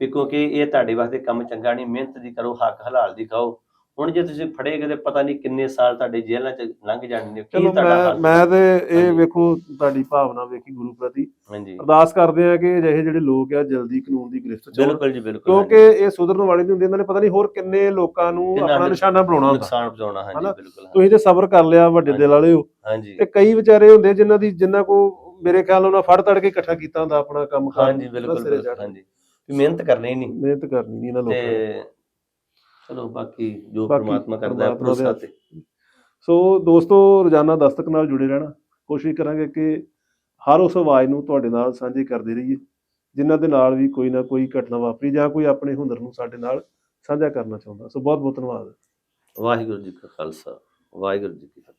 ਵੀ ਕਿਉਂਕਿ ਇਹ ਤੁਹਾਡੇ ਵਾਸਤੇ ਕੰਮ ਚੰਗਾ ਨਹੀਂ ਮਿਹਨਤ ਦੀ ਕਰੋ ਹੱਕ ਹਲਾਲ ਦੀ ਖਾਓ। ਹੁਣ ਜੇ ਤੁਸੀਂ ਫੜੇ ਗਏ ਤੇ ਪਤਾ ਨਹੀਂ ਕਿੰਨੇ ਸਾਲ ਤੁਹਾਡੇ ਜੇਲ੍ਹਾਂ 'ਚ ਲੰਘ ਜਾਣੇ ਨੇ ਕੀ ਤੁਹਾਡਾ ਮੈਂ ਤੇ ਇਹ। ਵੇਖੋ ਤੁਹਾਡੀ ਭਾਵਨਾ ਵੇਖੀ ਗੁਰੂ ਪ੍ਰਤੀ। ਹਾਂਜੀ। ਅਰਦਾਸ ਕਰਦੇ ਆ ਕਿ ਅਜਿਹੇ ਜਿਹੜੇ ਲੋਕ ਆ ਜਲਦੀ ਕਾਨੂੰਨ ਦੀ ਗ੍ਰਿਫਤ ਚ ਬਿਲਕੁਲ ਜੀ ਬਿਲਕੁਲ ਕਿਉਂਕਿ ਇਹ ਸੁਧਰਨ ਵਾਲੇ ਨਹੀਂ ਹੁੰਦੇ ਇਹਨਾਂ ਨੇ ਪਤਾ ਨਹੀਂ ਹੋਰ ਕਿੰਨੇ ਲੋਕਾਂ ਨੂੰ ਆਪਣਾ ਨਿਸ਼ਾਨਾ ਬਣਾਉਣਾ ਨੁਕਸਾਨ ਪਹੁੰਚਾਉਣਾ ਹਾਂਜੀ? ਬਿਲਕੁਲ ਤੁਸੀਂ ਤੇ ਸਬਰ ਕਰ ਲਿਆ ਵੱਡੇ ਦਿਲ ਵਾਲੇ ਹੋ। ਹਾਂਜੀ। ਤੇ ਕਈ ਵਿਚਾਰੇ ਹੁੰਦੇ ਜਿਨ੍ਹਾਂ ਦੀ ਜਿਨ੍ਹਾਂ ਕੋ ਮੇਰੇ ਖਿਆਲ ਉਹਨਾਂ ਫੜ ਤੜ ਕੇ ਇਕੱਠਾ ਕੀਤਾ ਹੁੰਦਾ ਆਪਣਾ ਕੰਮ ਹਾਂਜੀ ਬਿਲਕੁਲ। ਹਾਂਜੀ। ਵੀ ਮਿਹਨਤ ਕਰਨੀ ਨਹੀਂ। ਮਿਹਨਤ ਕਰਨੀ ਨਹੀਂ ਇਹਨਾਂ ਲੋਕਾਂ ਨੇ। ਚਲੋ ਬਾਕੀ ਜੋ ਬਾਕੀ ਪ੍ਰਮਾਤਮਾ ਕਰਦਾ ਹੈ ਪ੍ਰਮਾਤਮਾ ਦੇ ਭਰੋਸਾ ਹੱਥ। ਤੇ। ਸੋ ਦੋਸਤੋ ਰੋਜ਼ਾਨਾ ਦਸਤਕ ਨਾਲ ਜੁੜੇ ਰਹਿਣਾ। ਕੋਸ਼ਿਸ਼ ਕਰਾਂਗੇ ਕਿ ਹਰ ਉਸ ਆਵਾਜ਼ ਨੂੰ ਤੁਹਾਡੇ ਨਾਲ ਸਾਂਝੀ ਕਰਦੇ ਰਹੀਏ ਜਿਨ੍ਹਾਂ ਦੇ ਨਾਲ ਵੀ ਕੋਈ ਨਾ ਕੋਈ ਘਟਨਾ ਵਾਪਰੀ ਜਾਂ ਕੋਈ ਆਪਣੇ ਹੁਨਰ ਨੂੰ ਸਾਡੇ ਨਾਲ ਸਾਂਝਾ ਕਰਨਾ ਚਾਹੁੰਦਾ। ਸੋ ਬਹੁਤ ਬਹੁਤ ਧੰਨਵਾਦ। ਵਾਹਿਗੁਰੂ ਜੀ ਕਾ ਖਾਲਸਾ ਵਾਹਿਗੁਰੂ ਜੀ ਕੀ ਫਤਿਹ।